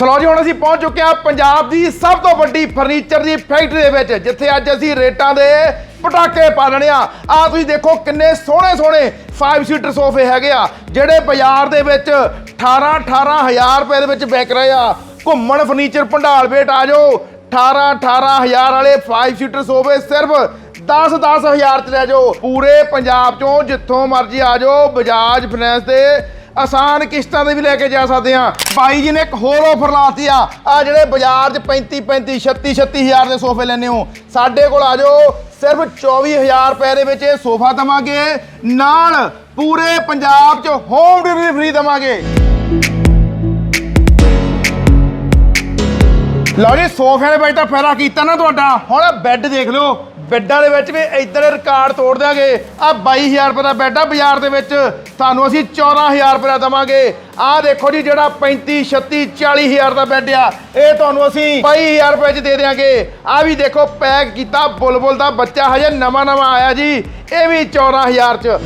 Slow ਜੀ, ਹੁਣ ਅਸੀਂ ਪਹੁੰਚ ਚੁੱਕੇ ਹਾਂ ਪੰਜਾਬ ਦੀ ਸਭ ਤੋਂ ਵੱਡੀ ਫਰਨੀਚਰ ਦੀ ਫੈਕਟਰੀ ਦੇ ਵਿੱਚ, ਜਿੱਥੇ ਅੱਜ ਅਸੀਂ ਰੇਟਾਂ ਦੇ ਪਟਾਕੇ ਪਾਲਣੇ ਆ। ਆ ਤੁਸੀਂ ਦੇਖੋ ਕਿੰਨੇ ਸੋਹਣੇ ਸੋਹਣੇ 5 ਸੀਟਰ ਸੋਫੇ ਹੈਗੇ ਆ, ਜਿਹੜੇ ਬਾਜ਼ਾਰ ਦੇ ਵਿੱਚ 18 18000 ਰੁਪਏ ਦੇ ਵਿੱਚ ਵਿਕ ਰਹੇ ਆ। ਘੁੰਮਣ ਫਰਨੀਚਰ ਭੰਡਾਲ ਵੇਟ ਆ ਜਾਓ 18 18000 ਵਾਲੇ 5 ਸੀਟਰ ਸੋਫੇ ਸਿਰਫ 10 10000 ਚ ਲੈ ਜਾਓ। ਪੂਰੇ ਪੰਜਾਬ ਚੋਂ ਜਿੱਥੋਂ ਮਰਜ਼ੀ ਆ ਜਾਓ, ਬਜਾਜ ਫਾਈਨੈਂਸ ਦੇ ਆਸਾਨ ਕਿਸ਼ਤਾਂ ਦੇ ਵੀ ਲੈ ਕੇ ਜਾ ਸਕਦੇ ਆ ਬਾਈ ਜੀ ਨੇ ਇੱਕ ਹੋਰ ਆਫਰ ਲਾਤੀ ਆ। ਆ ਜਿਹੜੇ ਬਾਜ਼ਾਰ 'ਚ 35 35 36 36000 ਦੇ ਸੋਫੇ ਲੈਣੇ ਹੋ, ਸਾਡੇ ਕੋਲ ਆ ਜਾਓ। ਸਿਰਫ 24000 ਰੁਪਏ ਦੇ ਵਿੱਚ ਇਹ ਸੋਫਾ ਦਵਾਂਗੇ। ਨਾਲ ਪੂਰੇ ਪੰਜਾਬ 'ਚ ਹੋਮ ਡਿਲੀਵਰੀ ਫ੍ਰੀ ਦਵਾਂਗੇ। ਲਓ ਜੀ, ਸੋਫਿਆਂ ਦੇ ਵਿੱਚ ਤਾਂ ਫਾਇਦਾ ਕੀਤਾ ਨਾ ਤੁਹਾਡਾ। ਹੁਣ ਬੈੱਡ ਦੇਖ ਲਓ। ਬੈੱਡਾਂ ਦੇ ਵਿੱਚ ਵੀ ਇਧਰ ਰਿਕਾਰਡ ਤੋੜ ਦਿਆਂਗੇ। ਆ 22000 ਰੁਪਏ ਦਾ ਬੈੱਡ ਆ ਬਾਜ਼ਾਰ ਦੇ ਵਿੱਚ। ਤੁਹਾਨੂੰ ਅਸੀਂ 14000 ਰੁਪਏ ਦਾ ਦਵਾਂਗੇ। ਆਹ ਦੇਖੋ ਜੀ ਜਿਹੜਾ 35 36 40000 ਦਾ ਬੈੱਡ ਆ। ਇਹ ਤੁਹਾਨੂੰ ਅਸੀਂ 22000 ਰੁਪਏ ਚ ਦੇ ਦਿਆਂਗੇ। ਆ ਵੀ ਦੇਖੋ ਪੈਕ ਕੀਤਾ, ਬੁਲਬੁਲ ਦਾ ਬੱਚਾ ਹਜੇ ਨਵਾਂ ਨਵਾਂ ਆਇਆ ਜੀ। ਇਹ ਵੀ 14000 ਚ।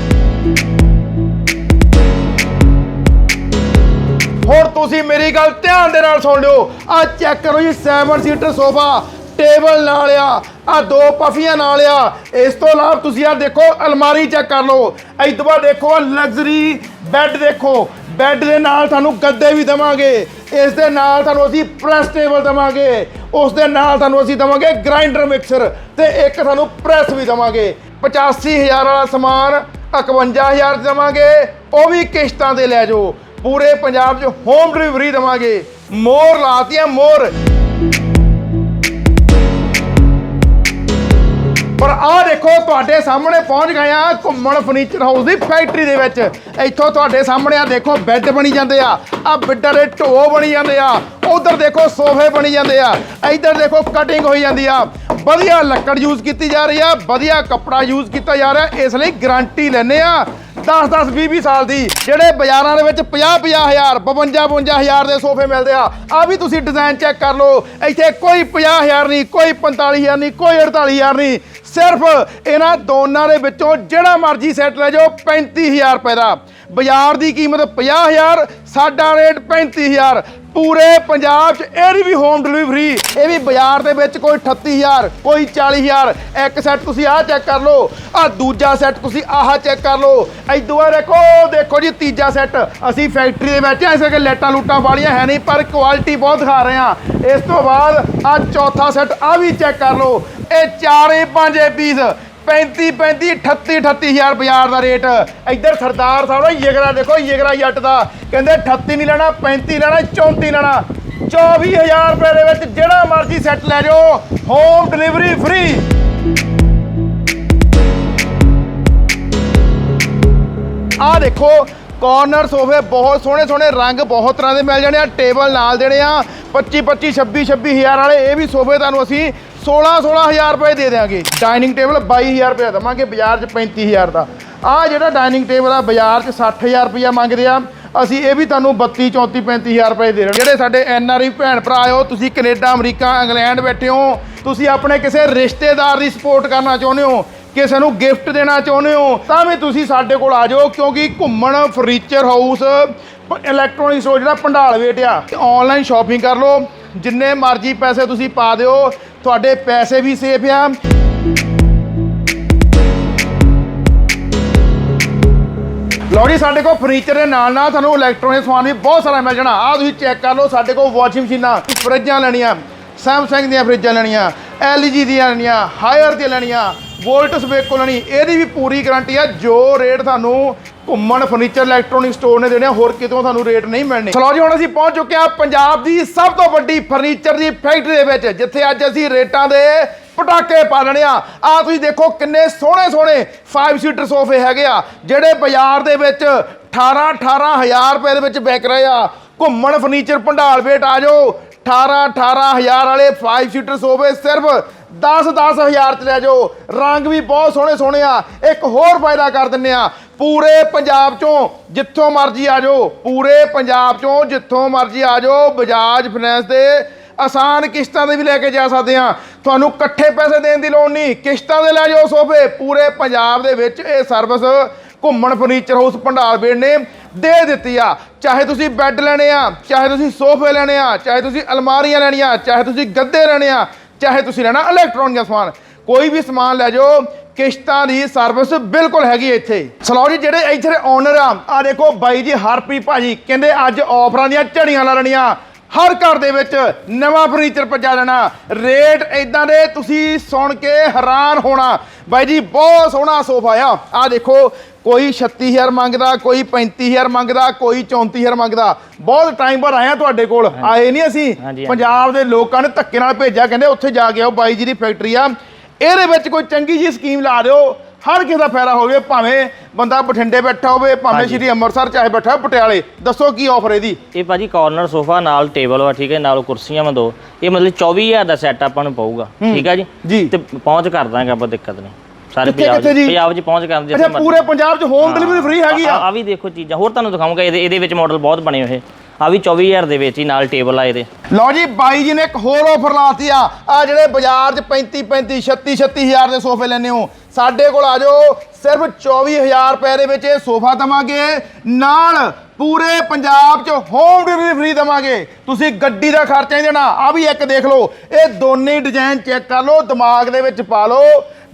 ਹੁਣ ਤੁਸੀਂ ਮੇਰੀ ਗੱਲ ਧਿਆਨ ਦੇ ਨਾਲ ਸੁਣ ਲਿਓ। ਆ ਚੈੱਕ ਕਰੋ ਜੀ 7 ਸੀਟਰ ਸੋਫਾ ਟੇਬਲ ਨਾਲ ਆ ਆ ਦੋ ਪਫੀਆਂ ਨਾਲ ਆ। ਇਸ ਤੋਂ ਇਲਾਵਾ ਤੁਸੀਂ ਆ ਦੇਖੋ, ਅਲਮਾਰੀ ਚੈੱਕ ਕਰ ਲਓ। ਇਸ ਤੋਂ ਬਾਅਦ ਦੇਖੋ ਲਗਜ਼ਰੀ ਬੈੱਡ ਦੇਖੋ। ਬੈੱਡ ਦੇ ਨਾਲ ਤੁਹਾਨੂੰ ਗੱਦੇ ਵੀ ਦਵਾਂਗੇ। ਇਸ ਦੇ ਨਾਲ ਤੁਹਾਨੂੰ ਅਸੀਂ ਪ੍ਰੈਸ ਟੇਬਲ ਦਵਾਂਗੇ। ਉਸ ਦੇ ਨਾਲ ਤੁਹਾਨੂੰ ਅਸੀਂ ਦਵਾਂਗੇ ਗ੍ਰਾਈਂਡਰ ਮਿਕਸਰ ਤੇ ਇੱਕ ਤੁਹਾਨੂੰ ਪ੍ਰੈਸ ਵੀ ਦਵਾਂਗੇ। 85000 ਵਾਲਾ ਸਮਾਨ 51000 ਚ ਦਵਾਂਗੇ। ਉਹ ਵੀ ਕਿਸ਼ਤਾਂ ਤੇ ਲੈ ਜਾਓ। ਪੂਰੇ ਪੰਜਾਬ 'ਚ ਹੋਮ ਡਿਲੀਵਰੀ ਦਵਾਂਗੇ। ਮੋਰ ਲਾਤੀਆਂ, ਮੋਰ। ਪਰ ਆਹ ਦੇਖੋ, ਤੁਹਾਡੇ ਸਾਹਮਣੇ ਪਹੁੰਚ ਗਏ ਆ ਘੁੰਮਣ ਫਰਨੀਚਰ ਹਾਊਸ ਦੀ ਫੈਕਟਰੀ ਦੇ ਵਿੱਚ। ਇੱਥੋਂ ਤੁਹਾਡੇ ਸਾਹਮਣੇ ਆ ਦੇਖੋ ਬੈੱਡ ਬਣੀ ਜਾਂਦੇ ਆ। ਆ ਬਿੱਡਾਂ ਦੇ ਢੋ ਬਣੀ ਜਾਂਦੇ ਆ। ਉਧਰ ਦੇਖੋ, ਸੋਫੇ ਬਣੀ ਜਾਂਦੇ ਆ। ਇੱਧਰ ਦੇਖੋ ਕਟਿੰਗ ਹੋਈ ਜਾਂਦੀ ਆ। ਵਧੀਆ ਲੱਕੜ ਯੂਜ਼ ਕੀਤੀ ਜਾ ਰਹੀ ਆ। ਵਧੀਆ ਕੱਪੜਾ ਯੂਜ਼ ਕੀਤਾ ਜਾ ਰਿਹਾ। ਇਸ ਲਈ ਗਾਰੰਟੀ ਲੈਨੇ ਆ। 10 10 20 20 ਸਾਲ ਦੀ, ਜਿਹੜੇ ਬਾਜ਼ਾਰਾਂ ਦੇ ਵਿੱਚ 50 50 ਹਜ਼ਾਰ 52 52 ਹਜ਼ਾਰ ਦੇ ਸੋਫੇ ਮਿਲਦੇ ਆ ਆ ਵੀ ਤੁਸੀਂ ਡਿਜ਼ਾਈਨ ਚੈੱਕ ਕਰ ਲਓ। ਇੱਥੇ ਕੋਈ 50 ਹਜ਼ਾਰ ਨਹੀਂ, ਕੋਈ 45 ਹਜ਼ਾਰ ਨਹੀਂ, ਕੋਈ 48 ਹਜ਼ਾਰ ਨਹੀਂ। ਸਿਰਫ ਇਹਨਾਂ ਦੋਨਾਂ ਦੇ ਵਿੱਚੋਂ ਜਿਹੜਾ ਮਰਜ਼ੀ ਸੈੱਟ ਲੈ ਜਾਓ 35000 ਰੁਪਏ ਦਾ। ਬਾਜ਼ਾਰ ਦੀ ਕੀਮਤ 50000 ਸਾਡਾ ਰੇਟ 35000 ਪੂਰੇ ਪੰਜਾਬ 'ਚ ਇਹਦੀ ਵੀ ਹੋਮ ਡਿਲੀਵਰੀ ਇਹ ਵੀ ਬਾਜ਼ਾਰ ਦੇ ਵਿੱਚ ਕੋਈ 38000 ਕੋਈ 40000 ਇੱਕ ਸੈੱਟ ਤੁਸੀਂ ਆਹ ਚੈੱਕ ਕਰ ਲਓ ਆ ਦੂਜਾ ਸੈੱਟ ਤੁਸੀਂ ਆਹ ਚੈੱਕ ਕਰ ਲਓ। ਇਦੋਂ ਬਾਅਦ ਦੇਖੋ ਦੇਖੋ ਜੀ, ਤੀਜਾ ਸੈੱਟ ਅਸੀਂ ਫੈਕਟਰੀ ਦੇ ਵਿੱਚ ਐਸੇ ਕਿ ਲੈਟਾਂ ਲੂਟਾਂ ਵਾਲੀਆਂ ਹੈ ਨਹੀਂ, ਪਰ ਕੁਆਲਿਟੀ ਬਹੁਤ ਦਿਖਾ ਰਹੇ ਆ ਇਸ ਤੋਂ ਬਾਅਦ ਆ ਚੌਥਾ ਸੈੱਟ ਆ ਵੀ ਚੈੱਕ ਕਰ ਲਓ। ਇਹ ਚਾਰੇ ਪੰਜ ਪੀਸ 35 35 38 38000 ਬਾਜ਼ਾਰ ਦਾ ਰੇਟ। ਇੱਧਰ ਸਰਦਾਰ ਸਾਹਿਬ ਦਾ ਯਗਰਾ ਦੇਖੋ, ਯਗਰਾ ਜੱਟ ਦਾ। ਕਹਿੰਦੇ 38 ਨਹੀਂ ਲੈਣਾ 35 ਲੈਣਾ 34 ਲੈਣਾ। 24000 ਰੁਪਏ ਦੇ ਵਿੱਚ ਜਿਹੜਾ ਮਰਜ਼ੀ ਸੈੱਟ ਲੈ ਜਾਓ ਹੋਮ ਡਿਲੀਵਰੀ ਫ੍ਰੀ ਆ ਦੇਖੋ ਕਾਰਨਰ ਸੋਫੇ ਬਹੁਤ ਸੋਹਣੇ ਸੋਹਣੇ, ਰੰਗ ਬਹੁਤ ਤਰ੍ਹਾਂ ਦੇ ਮਿਲ ਜਾਣੇ ਆ ਟੇਬਲ ਨਾਲ ਦੇਣੇ ਆ। 25 25 26 26000 ਵਾਲੇ ਇਹ ਵੀ ਸੋਫੇ ਤੁਹਾਨੂੰ ਅਸੀਂ 16 16000 ਰੁਪਏ ਦੇ ਦੇਵਾਂਗੇ ਡਾਈਨਿੰਗ ਟੇਬਲ 22000 ਰੁਪਏ ਦਵਾਂਗੇ ਬਾਜ਼ਾਰ 'ਚ 35000 ਦਾ। ਆ ਜਿਹੜਾ ਡਾਈਨਿੰਗ ਟੇਬਲ ਆ, ਬਾਜ਼ਾਰ 'ਚ 60000 ਰੁਪਇਆ ਮੰਗਦੇ ਆ। ਅਸੀਂ ਇਹ ਵੀ ਤੁਹਾਨੂੰ 32 34 35000 ਰੁਪਏ ਦੇ ਰਹੇ ਜਿਹੜੇ ਸਾਡੇ ਐਨ ਆਰ ਆਈ ਭੈਣ ਭਰਾ ਆਇਓ ਤੁਸੀਂ ਕੈਨੇਡਾ, ਅਮਰੀਕਾ, ਇੰਗਲੈਂਡ ਬੈਠੇ ਹੋ। ਤੁਸੀਂ ਆਪਣੇ ਕਿਸੇ ਰਿਸ਼ਤੇਦਾਰ ਦੀ ਸਪੋਰਟ ਕਰਨਾ ਚਾਹੁੰਦੇ ਹੋ, ਕਿਸੇ ਨੂੰ ਗਿਫਟ ਦੇਣਾ ਚਾਹੁੰਦੇ ਹੋ, ਤਾਂ ਵੀ ਤੁਸੀਂ ਸਾਡੇ ਕੋਲ ਆ ਜਾਓ, ਕਿਉਂਕਿ ਘੁੰਮਣ ਫਰਨੀਚਰ ਹਾਊਸ ਇਲੈਕਟ੍ਰੋਨਿਕ ਸਟੋਰ ਜਿਹੜਾ ਭੰਡਾਲ ਵੇਟ ਆ ਆਨਲਾਈਨ ਸ਼ਾਪਿੰਗ ਕਰ ਲਓ। ਜਿੰਨੇ ਮਰਜ਼ੀ ਪੈਸੇ ਤੁਸੀਂ ਪਾ ਦਿਓ, ਤੁਹਾਡੇ ਪੈਸੇ ਵੀ ਸੇਫ ਆ। ਲਓ ਜੀ, ਸਾਡੇ ਕੋਲ ਫਰਨੀਚਰ ਦੇ ਨਾਲ ਨਾਲ ਤੁਹਾਨੂੰ ਇਲੈਕਟ੍ਰੋਨਿਕ ਸਮਾਨ ਵੀ ਬਹੁਤ ਸਾਰਾ ਮਿਲ ਜਾਣਾ। ਆਹ ਤੁਸੀਂ ਚੈੱਕ ਕਰ ਲਓ, ਸਾਡੇ ਕੋਲ ਵਾਸ਼ਿੰਗ ਮਸ਼ੀਨਾਂ ਫਰਿੱਜਾਂ ਲੈਣੀਆਂ ਸੈਮਸੰਗ ਦੀਆਂ ਫਰਿੱਜਾਂ ਲੈਣੀਆਂ LG ਦੀਆਂ ਲੈਣੀਆਂ ਹਾਇਰ ਦੀਆਂ ਲੈਣੀਆਂ ਵੋਲਟਸ ਵੇਕੋ ਲੈਣੀ, ਇਹਦੀ ਵੀ ਪੂਰੀ ਗਾਰੰਟੀ ਆ, ਜੋ ਰੇਟ ਤੁਹਾਨੂੰ ਘੁੰਮਣ ਫਰਨੀਚਰ ਇਲੈਕਟ੍ਰੋਨਿਕ ਸਟੋਰ ਨੇ ਦੇਣੇ ਆ, ਹੋਰ ਕਿਤੋਂ ਤੁਹਾਨੂੰ ਰੇਟ ਨਹੀਂ ਮਿਲਣੇ। ਚਲੋ ਜੀ ਹੁਣ ਅਸੀਂ ਪਹੁੰਚ ਚੁੱਕੇ ਹਾਂ ਪੰਜਾਬ ਦੀ ਸਭ ਤੋਂ ਵੱਡੀ ਫਰਨੀਚਰ ਦੀ ਫੈਕਟਰੀ ਦੇ ਵਿੱਚ ਜਿੱਥੇ ਅੱਜ ਅਸੀਂ ਰੇਟਾਂ ਦੇ ਪਟਾਕੇ ਪਾਲਣੇ ਆ। ਆ ਤੁਸੀਂ ਦੇਖੋ ਕਿੰਨੇ ਸੋਹਣੇ ਸੋਹਣੇ 5 ਸੀਟਰ ਸੋਫੇ ਹੈਗੇ ਆ ਜਿਹੜੇ ਬਾਜ਼ਾਰ ਦੇ ਵਿੱਚ 18 18000 ਰੁਪਏ ਦੇ ਵਿੱਚ ਵਿਕ ਰਹੇ ਆ। ਘੁੰਮਣ ਫਰਨੀਚਰ ਭੰਡਾਲ ਵੇਟ ਆ ਜਾਓ 18 18000 ਵਾਲੇ 5 ਸੀਟਰ ਸੋਫੇ ਸਿਰਫ 10 10000 ਚ ਲੈ ਜਾਓ। ਰੰਗ ਵੀ ਬਹੁਤ ਸੋਹਣੇ ਸੋਹਣੇ ਆ। ਇੱਕ ਹੋਰ ਫਾਇਦਾ ਕਰ ਦਿੰਨੇ ਆ ਪੂਰੇ ਪੰਜਾਬ ਚੋਂ ਜਿੱਥੋਂ ਮਰਜ਼ੀ ਆ ਜਾਓ, ਪੂਰੇ ਪੰਜਾਬ ਚੋਂ ਜਿੱਥੋਂ ਮਰਜ਼ੀ ਆ ਜਾਓ, ਬਜਾਜ ਫਾਈਨੈਂਸ ਦੇ ਆਸਾਨ ਕਿਸ਼ਤਾਂ ਦੇ ਵੀ ਲੈ ਕੇ ਜਾ ਸਕਦੇ ਆ ਤੁਹਾਨੂੰ ਇਕੱਠੇ ਪੈਸੇ ਦੇਣ ਦੀ ਲੋੜ ਨਹੀਂ, ਕਿਸ਼ਤਾਂ ਦੇ ਲੈ ਜਾਓ ਸੋਫੇ। ਪੂਰੇ ਪੰਜਾਬ ਦੇ ਵਿੱਚ ਇਹ ਸਰਵਿਸ ਘੁੰਮਣ ਫਰਨੀਚਰ ਹਾਊਸ ਭੰਡਾਰਬੇੜ ਨੇ ਦੇ ਦਿੱਤੀ ਆ। ਚਾਹੇ ਤੁਸੀਂ ਬੈੱਡ ਲੈਣੇ ਆ, ਚਾਹੇ ਤੁਸੀਂ ਸੋਫੇ ਲੈਣੇ ਆ, ਚਾਹੇ ਤੁਸੀਂ ਅਲਮਾਰੀਆਂ ਲੈਣੀਆਂ, ਚਾਹੇ ਤੁਸੀਂ ਗੱਦੇ ਲੈਣੇ ਆ, ਚਾਹੇ ਤੁਸੀਂ ਲੈਣਾ ਇਲੈਕਟ੍ਰੋਨਿਕ ਸਮਾਨ। ਕੋਈ ਵੀ ਸਮਾਨ ਲੈ ਜਾਓ ਕਿਸ਼ਤਾਂ ਦੀ ਸਰਵਿਸ ਬਿਲਕੁਲ ਹੈਗੀ ਇੱਥੇ। ਸਲੋ ਜੀ ਜਿਹੜੇ ਇੱਥੇ ਓਨਰ ਆ ਆ ਦੇਖੋ ਬਾਈ ਜੀ ਹਰਪ੍ਰੀਤ ਭਾਜੀ ਕਹਿੰਦੇ ਅੱਜ ਆਫਰਾਂ ਦੀਆਂ ਝੜੀਆਂ ਲਾ ਲੈਣੀਆਂ। ਹਰ ਘਰ ਦੇ ਵਿੱਚ ਨਵਾਂ ਫਰਨੀਚਰ ਪਹੁੰਚਾ ਦੇਣਾ ਰੇਟ ਇਦਾਂ ਦੇ ਤੁਸੀਂ ਸੁਣ ਕੇ ਹੈਰਾਨ ਹੋਣਾ। ਬਾਈ ਜੀ ਬਹੁਤ ਸੋਹਣਾ ਸੋਫਾ ਆ। ਆ ਦੇਖੋ ਕੋਈ 36000 ਮੰਗਦਾ ਕੋਈ 35000 ਮੰਗਦਾ ਕੋਈ 34000 ਮੰਗਦਾ। ਬਹੁਤ ਟਾਈਮ ਬਾਅਦ ਆਇਆ ਤੁਹਾਡੇ ਕੋਲ। ਆਏ ਨਹੀਂ ਅਸੀਂ। ਪੰਜਾਬ ਦੇ ਲੋਕਾਂ ਨੇ ਧੱਕੇ ਨਾਲ ਭੇਜਿਆ। ਕਹਿੰਦੇ ਉੱਥੇ ਜਾ ਕੇ ਆਓ ਬਾਈ ਜੀ ਦੀ ਫੈਕਟਰੀ ਆ। ਇਹਦੇ ਵਿੱਚ ਕੋਈ ਚੰਗੀ ਜੀ ਸਕੀਮ ਲਾ ਦਿਓ ਹਰ ਕਿਸੇ ਦਾ ਫਾਇਦਾ ਹੋਵੇ ਭਾਵੇਂ ਬੰਦਾ ਬਠਿੰਡੇ ਬੈਠਾ ਹੋਵੇ ਭਾਵੇਂ ਸ਼੍ਰੀ ਅੰਮ੍ਰਿਤਸਰ ਚਾਹੇ ਬੈਠਾ ਹੋਵੇ ਪਟਿਆਲੇ ਦੱਸੋ ਕੀ ਆਫਰ ਇਹਦੀ? ਇਹ ਭਾਜੀ ਕਾਰਨਰ ਸੋਫਾ ਨਾਲ ਟੇਬਲ ਵਾ ਠੀਕ ਹੈ ਨਾਲ ਕੁਰਸੀਆਂ ਵਾ ਦੋ। ਇਹ ਮਤਲਬ 24000 ਦਾ ਸੈੱਟ ਆਪਾਂ ਨੂੰ ਪਊਗਾ ਠੀਕ ਹੈ ਜੀ। ਤੇ ਪਹੁੰਚ ਕਰ ਦਾਂਗੇ ਆਪਾਂ ਦਿੱਕਤ ਨਹੀਂ। ਸਾਰੇ ਪੰਜਾਬ ਪੰਜਾਬ 'ਚ ਪਹੁੰਚ ਕਰਨ ਦੀ ਅੱਛਾ ਪੂਰੇ ਪੰਜਾਬ 'ਚ ਹੋਮ ਡਿਲੀਵਰੀ ਫ੍ਰੀ ਹੈਗੀ ਆ। ਆ ਵੀ ਦੇਖੋ ਚੀਜ਼ਾਂ ਹੋਰ ਤੁਹਾਨੂੰ ਦਿਖਾਉਂਗਾ ਇਹਦੇ ਇਹਦੇ ਵਿੱਚ ਮਾਡਲ ਬਹੁਤ ਬਣੇ ਹੋਏ। ਆ ਵੀ 24000 ਦੇ ਵਿੱਚ ਹੀ ਨਾਲ ਟੇਬਲ ਆ ਇਹਦੇ। ਲਓ ਜੀ, ਬਾਈ ਜੀ ਨੇ ਇੱਕ ਹੋਰ ਆਫਰ ਲਾਤੀ ਆ। ਆ ਜਿਹੜੇ ਬਾਜ਼ਾਰ 'ਚ 35 35 36 36000 ਦੇ ਸੋਫੇ ਲੈਣੇ ਹੋ, ਸਾਡੇ ਕੋਲ ਆ ਜਾਓ। ਸਿਰਫ 24000 ਰੁਪਏ ਦੇ ਵਿੱਚ ਇਹ ਸੋਫਾ ਦਵਾਂਗੇ। ਨਾਲ ਪੂਰੇ ਪੰਜਾਬ 'ਚ ਹੋਮ ਡਿਲੀਵਰੀ ਫ੍ਰੀ ਦਵਾਂਗੇ। ਤੁਸੀਂ ਗੱਡੀ ਦਾ ਖਰਚਾ ਨਹੀਂ ਦੇਣਾ। ਆ ਵੀ ਇੱਕ ਦੇਖ ਲਓ, ਇਹ ਦੋਨੇ ਡਿਜ਼ਾਈਨ ਚੈੱਕ ਕਰ ਲਓ, ਦਿਮਾਗ ਦੇ ਵਿੱਚ ਪਾ ਲਓ।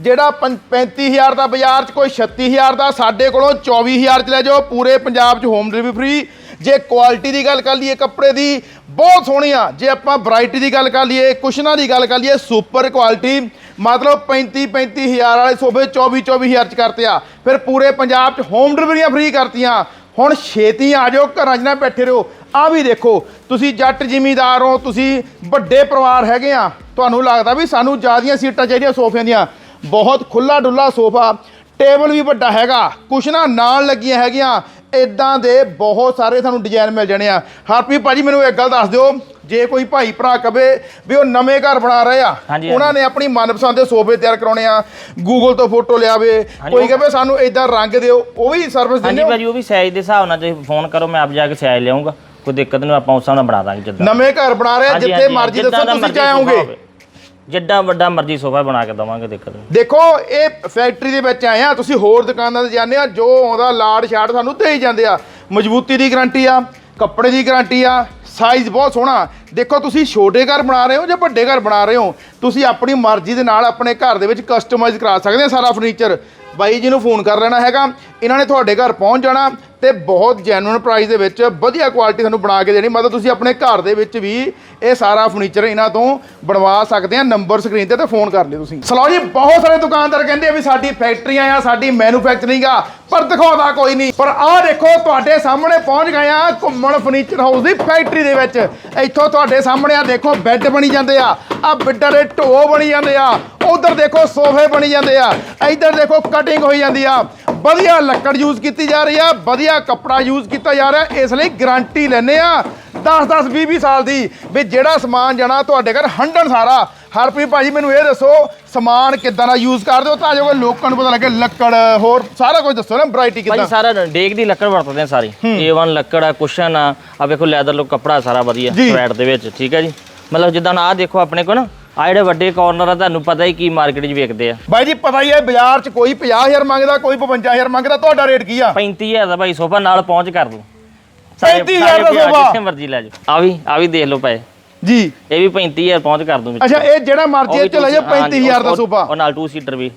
ਜਿਹੜਾ ਪੰ- 35000 ਦਾ ਬਾਜ਼ਾਰ 'ਚ ਕੋਈ 36000 ਦਾ, ਸਾਡੇ ਕੋਲੋਂ 24000 'ਚ ਲੈ ਜਾਓ। ਪੂਰੇ ਪੰਜਾਬ 'ਚ ਹੋਮ ਡਿਲੀਵਰੀ ਫ੍ਰੀ ਜੇ ਕੁਆਲਿਟੀ ਦੀ ਗੱਲ ਕਰ ਲਈਏ ਕੱਪੜੇ ਦੀ, ਬਹੁਤ ਸੋਹਣੀ ਆ ਜੇ ਆਪਾਂ ਵੈਰਾਈਟੀ ਦੀ ਗੱਲ ਕਰ ਲਈਏ, ਕੁਸ਼ਨਾਂ ਦੀ ਗੱਲ ਕਰ ਲਈਏ ਸੁਪਰ ਕੁਆਲਿਟੀ ਮਤਲਬ 35 35000 ਵਾਲੇ ਸੋਫੇ 24 24000 ਚ ਕਰਤੇ ਆ। ਫਿਰ ਪੂਰੇ ਪੰਜਾਬ 'ਚ ਹੋਮ ਡਿਲੀਵਰੀਆਂ ਫ੍ਰੀ ਕਰਤੀਆਂ। ਹੁਣ ਛੇਤੀ ਆ ਜਾਓ, ਘਰਾਂ 'ਚ ਨਾ ਬੈਠੇ ਰਹੋ। ਆ ਵੀ ਦੇਖੋ, ਤੁਸੀਂ ਜੱਟ ਜ਼ਿਮੀਦਾਰ ਹੋ, ਤੁਸੀਂ ਵੱਡੇ ਪਰਿਵਾਰ ਹੈਗੇ ਆ। ਤੁਹਾਨੂੰ ਲੱਗਦਾ ਵੀ ਸਾਨੂੰ ਜ਼ਿਆਦੀਆਂ ਸੀਟਾਂ ਚਾਹੀਦੀਆਂ ਸੋਫਿਆਂ ਦੀਆਂ। ਬਹੁਤ ਖੁੱਲਾ ਡੁੱਲਾ ਸੋਫਾ। ਟੇਬਲ ਵੀ ਵੱਡਾ ਹੈਗਾ। ਕੁਸ਼ਨਾਂ ਨਾਲ ਲੱਗੀਆਂ ਹੈਗੀਆਂ। ਇਦਾਂ ਦੇ ਬਹੁਤ ਸਾਰੇ ਤੁਹਾਨੂੰ ਡਿਜ਼ਾਈਨ ਮਿਲ ਜਾਣੇ ਆ। ਹਰਪ੍ਰੀਤ ਭਾਜੀ ਮੈਨੂੰ ਇੱਕ ਗੱਲ ਦੱਸ ਦਿਓ। ਜੇ ਕੋਈ ਭਾਈ ਭਰਾ ਕਵੇ ਵੀ ਉਹ ਨਵੇਂ ਘਰ ਬਣਾ ਰਹੇ ਆ ਹਾਂਜੀ, ਉਹਨਾਂ ਨੇ ਆਪਣੀ ਮਨਪਸੰਦ ਦੇ ਸੋਫੇ ਤਿਆਰ ਕਰਾਉਣੇ ਆ ਗੂਗਲ ਤੋਂ ਫੋਟੋ ਲਿਆਵੇ ਹਾਂਜੀ, ਕੋਈ ਕਹੇ ਸਾਨੂੰ ਇਦਾਂ ਰੰਗ ਦਿਓ ਉਹ ਵੀ ਸਰਵਿਸ ਹਾਂਜੀ ਦਿੰਦੇ ਹੋ। ਭਾਜੀ ਉਹ ਵੀ ਸਾਈਜ਼ ਦੇ ਹਿਸਾਬ ਨਾਲ ਤੁਸੀਂ ਫੋਨ ਕਰੋ ਮੈਂ ਆਪ ਜਾ ਕੇ ਸਾਈਜ਼ ਲਿਆਉਂਗਾ। ਕੋਈ ਦਿੱਕਤ ਨਹੀਂ ਆਪਾਂ ਉਸ ਹਿਸਾਬ ਨਾਲ ਬਣਾ ਦਾਂਗੇ ਜਿੱਦਾਂ। ਨਵੇਂ ਘਰ ਬਣਾ ਰਹੇ ਆ, ਹਾਂਜੀ, ਜਿੱਥੇ ਹਾਂਜੀ, ਮਰਜ਼ੀ ਜਿੱਦਾਂ ਦੱਸੋ ਦਾ ਤੁਸੀਂ ਮਰਜ਼ੀ ਹੋਵੇ। ਜਿੱਡਾ ਵੱਡਾ ਮਰਜ਼ੀ ਸੋਫਾ ਬਣਾ ਕੇ ਦਵਾਂਗੇ ਦਿੱਕਤ ਨਹੀਂ ਦੇਖੋ, ਇਹ ਫੈਕਟਰੀ ਦੇ ਵਿੱਚ ਆਏ ਆ, ਤੁਸੀਂ ਹੋਰ ਦੁਕਾਨਾਂ ਤੇ ਜਾਂਦੇ ਆ, ਜੋ ਆਉਂਦਾ ਲਾੜ ਛਾੜ ਸਾਨੂੰ ਦੇ ਹੀ ਜਾਂਦੇ ਆ। ਮਜ਼ਬੂਤੀ ਦੀ ਗਾਰੰਟੀ ਆ, ਕੱਪੜੇ ਦੀ ਗਾਰੰਟੀ ਆ ਸਾਈਜ਼ ਬਹੁਤ ਸੋਹਣਾ। ਦੇਖੋ, ਤੁਸੀਂ ਛੋਟੇ ਘਰ ਬਣਾ ਰਹੇ ਹੋ ਜਾਂ ਵੱਡੇ ਘਰ ਬਣਾ ਰਹੇ ਹੋ? ਤੁਸੀਂ ਆਪਣੀ ਮਰਜ਼ੀ ਦੇ ਨਾਲ ਆਪਣੇ ਘਰ ਦੇ ਵਿੱਚ ਕਸਟਮਾਈਜ਼ ਕਰਾ ਸਕਦੇ ਆ ਸਾਰਾ ਫਰਨੀਚਰ ਬਾਈ ਜੀ ਨੂੰ ਫੋਨ ਕਰ ਲੈਣਾ ਹੈਗਾ। ਇਹਨਾਂ ਨੇ ਤੁਹਾਡੇ ਘਰ ਪਹੁੰਚ ਜਾਣਾ ਤੇ ਬਹੁਤ ਜੈਨੂਇਨ ਪ੍ਰਾਈਸ ਦੇ ਵਿੱਚ ਵਧੀਆ ਕੁਆਲਿਟੀ ਤੁਹਾਨੂੰ ਬਣਾ ਕੇ ਦੇਣੀ। ਮਤਲਬ ਤੁਸੀਂ ਆਪਣੇ ਘਰ ਦੇ ਵਿੱਚ ਵੀ ਇਹ ਸਾਰਾ ਫਰਨੀਚਰ ਇਹਨਾਂ ਤੋਂ ਬਣਵਾ ਸਕਦੇ ਆ। ਨੰਬਰ ਸਕਰੀਨ ਤੇ ਤੇ ਫੋਨ ਕਰ ਲਿਓ ਤੁਸੀਂ। ਸਲੋ ਜੀ, ਬਹੁਤ ਸਾਰੇ ਦੁਕਾਨਦਾਰ ਕਹਿੰਦੇ ਆ ਵੀ ਸਾਡੀ ਫੈਕਟਰੀਆਂ ਆ ਸਾਡੀ ਮੈਨੂਫੈਕਚਰਿੰਗ ਆ, ਪਰ ਦਿਖਾਉਂਦਾ ਕੋਈ ਨਹੀਂ। ਪਰ ਆਹ ਦੇਖੋ, ਤੁਹਾਡੇ ਸਾਹਮਣੇ ਪਹੁੰਚ ਗਏ ਆ ਘੁੰਮਣ ਫਰਨੀਚਰ ਹਾਊਸ ਦੀ ਫੈਕਟਰੀ ਦੇ ਵਿੱਚ। ਇੱਥੋਂ ਤੁਹਾਡੇ ਸਾਹਮਣੇ ਆ, ਦੇਖੋ ਬੈੱਡ ਬਣੀ ਜਾਂਦੇ ਆ। ਆ ਬਿੱਡਾਂ ਦੇ ਢੋ ਬਣੀ ਜਾਂਦੇ ਆ। ਉਧਰ ਦੇਖੋ ਸੋਫੇ ਬਣੀ ਜਾਂਦੇ ਆ ਇੱਧਰ ਦੇਖੋ ਕਟਿੰਗ ਹੋਈ ਜਾਂਦੀ ਆ। ਵਧੀਆ ਲੱਕੜ ਯੂਜ਼ ਕੀਤੀ ਜਾ ਰਹੀ ਆ ਵਧੀਆ ਕੱਪੜਾ ਯੂਜ਼ ਕੀਤਾ ਜਾ ਰਿਹਾ ਇਸ ਲਈ ਗਾਰੰਟੀ ਲੈਨੇ ਆ। 10 10 20 20 ਸਾਲ ਦੀ ਵੀ ਜਿਹੜਾ ਸਮਾਨ ਜਾਣਾ ਤੁਹਾਡੇ ਘਰ ਹੰਡਣ ਸਾਰਾ। ਹਰਪ੍ਰੀਤ ਭਾਜੀ ਮੈਨੂੰ ਇਹ ਦੱਸੋ ਸਮਾਨ ਕਿੱਦਾਂ ਦਾ ਯੂਜ਼ ਕਰਦੇ ਹੋ? ਤਾਂ ਜੋ ਲੋਕਾਂ ਨੂੰ ਪਤਾ ਲੱਗੇ ਲੱਕੜ ਹੋਰ ਸਾਰਾ ਕੁਝ ਦੱਸੋ ਨਾ ਵੈਰਾਈਟੀ ਕਿੱਦਾਂ? ਸਾਰਾ ਡੇਕ ਦੀ ਲੱਕੜ ਵਰਤਦੇ ਆ ਸਾਰੀ। A1 ਲੱਕੜ ਆ ਕੁਸ਼ਨ ਆ ਆ ਵੇਖੋ ਲੈਦਰ ਲੁੱਕ ਕੱਪੜਾ ਸਾਰਾ ਵਧੀਆ। ਸਵੈਟ ਦੇ ਵਿੱਚ ਠੀਕ ਹੈ ਜੀ? ਮਤਲਬ ਜਿੱਦਾਂ ਆ ਦੇਖੋ ਆਪਣੇ ਕੋਲ ਨਾ ਆ ਜਿਹੜੇ ਵੱਡੇ ਕਾਰਨਰ ਆ ਤੁਹਾਨੂੰ ਪਤਾ ਹੀ ਕੀ ਮਾਰਕੀਟ 'ਚ ਵਿਕਦੇ ਆ। ਬਾਈ ਜੀ ਪਤਾ ਹੀ ਹੈ ਬਾਜ਼ਾਰ 'ਚ ਕੋਈ 50000 ਮੰਗਦਾ ਕੋਈ 55000 ਮੰਗਦਾ ਤੁਹਾਡਾ ਰੇਟ ਕੀ ਆ? 35000 ਦਾ ਭਾਈ ਸੋਫਾ ਨਾਲ ਪਹੁੰਚ ਕਰ ਦੂੰ 35,000 ਦਾ ਸੋਫਾ? ਜਿੱਥੇ ਮਰਜ਼ੀ ਲੈ ਜਾਓ। ਆ ਵੀ ਆ ਵੀ ਦੇਖ ਲਓ ਪਏ। ਜੀ। ਇਹ ਵੀ 35000 ਪਹੁੰਚ ਕਰ ਦੂੰ। ਅੱਛਾ ਇਹ ਜਿਹੜਾ ਮਰਜ਼ੀ ਉਹ ਵੀ ਇਹ ਚ ਲੈ ਜਾਓ two- ਹਾਂਜੀ, 35000 ਦਾ ਸੋਫਾ। ਉਹ ਨਾਲ 2 ਸੀਟਰ ਵੀ।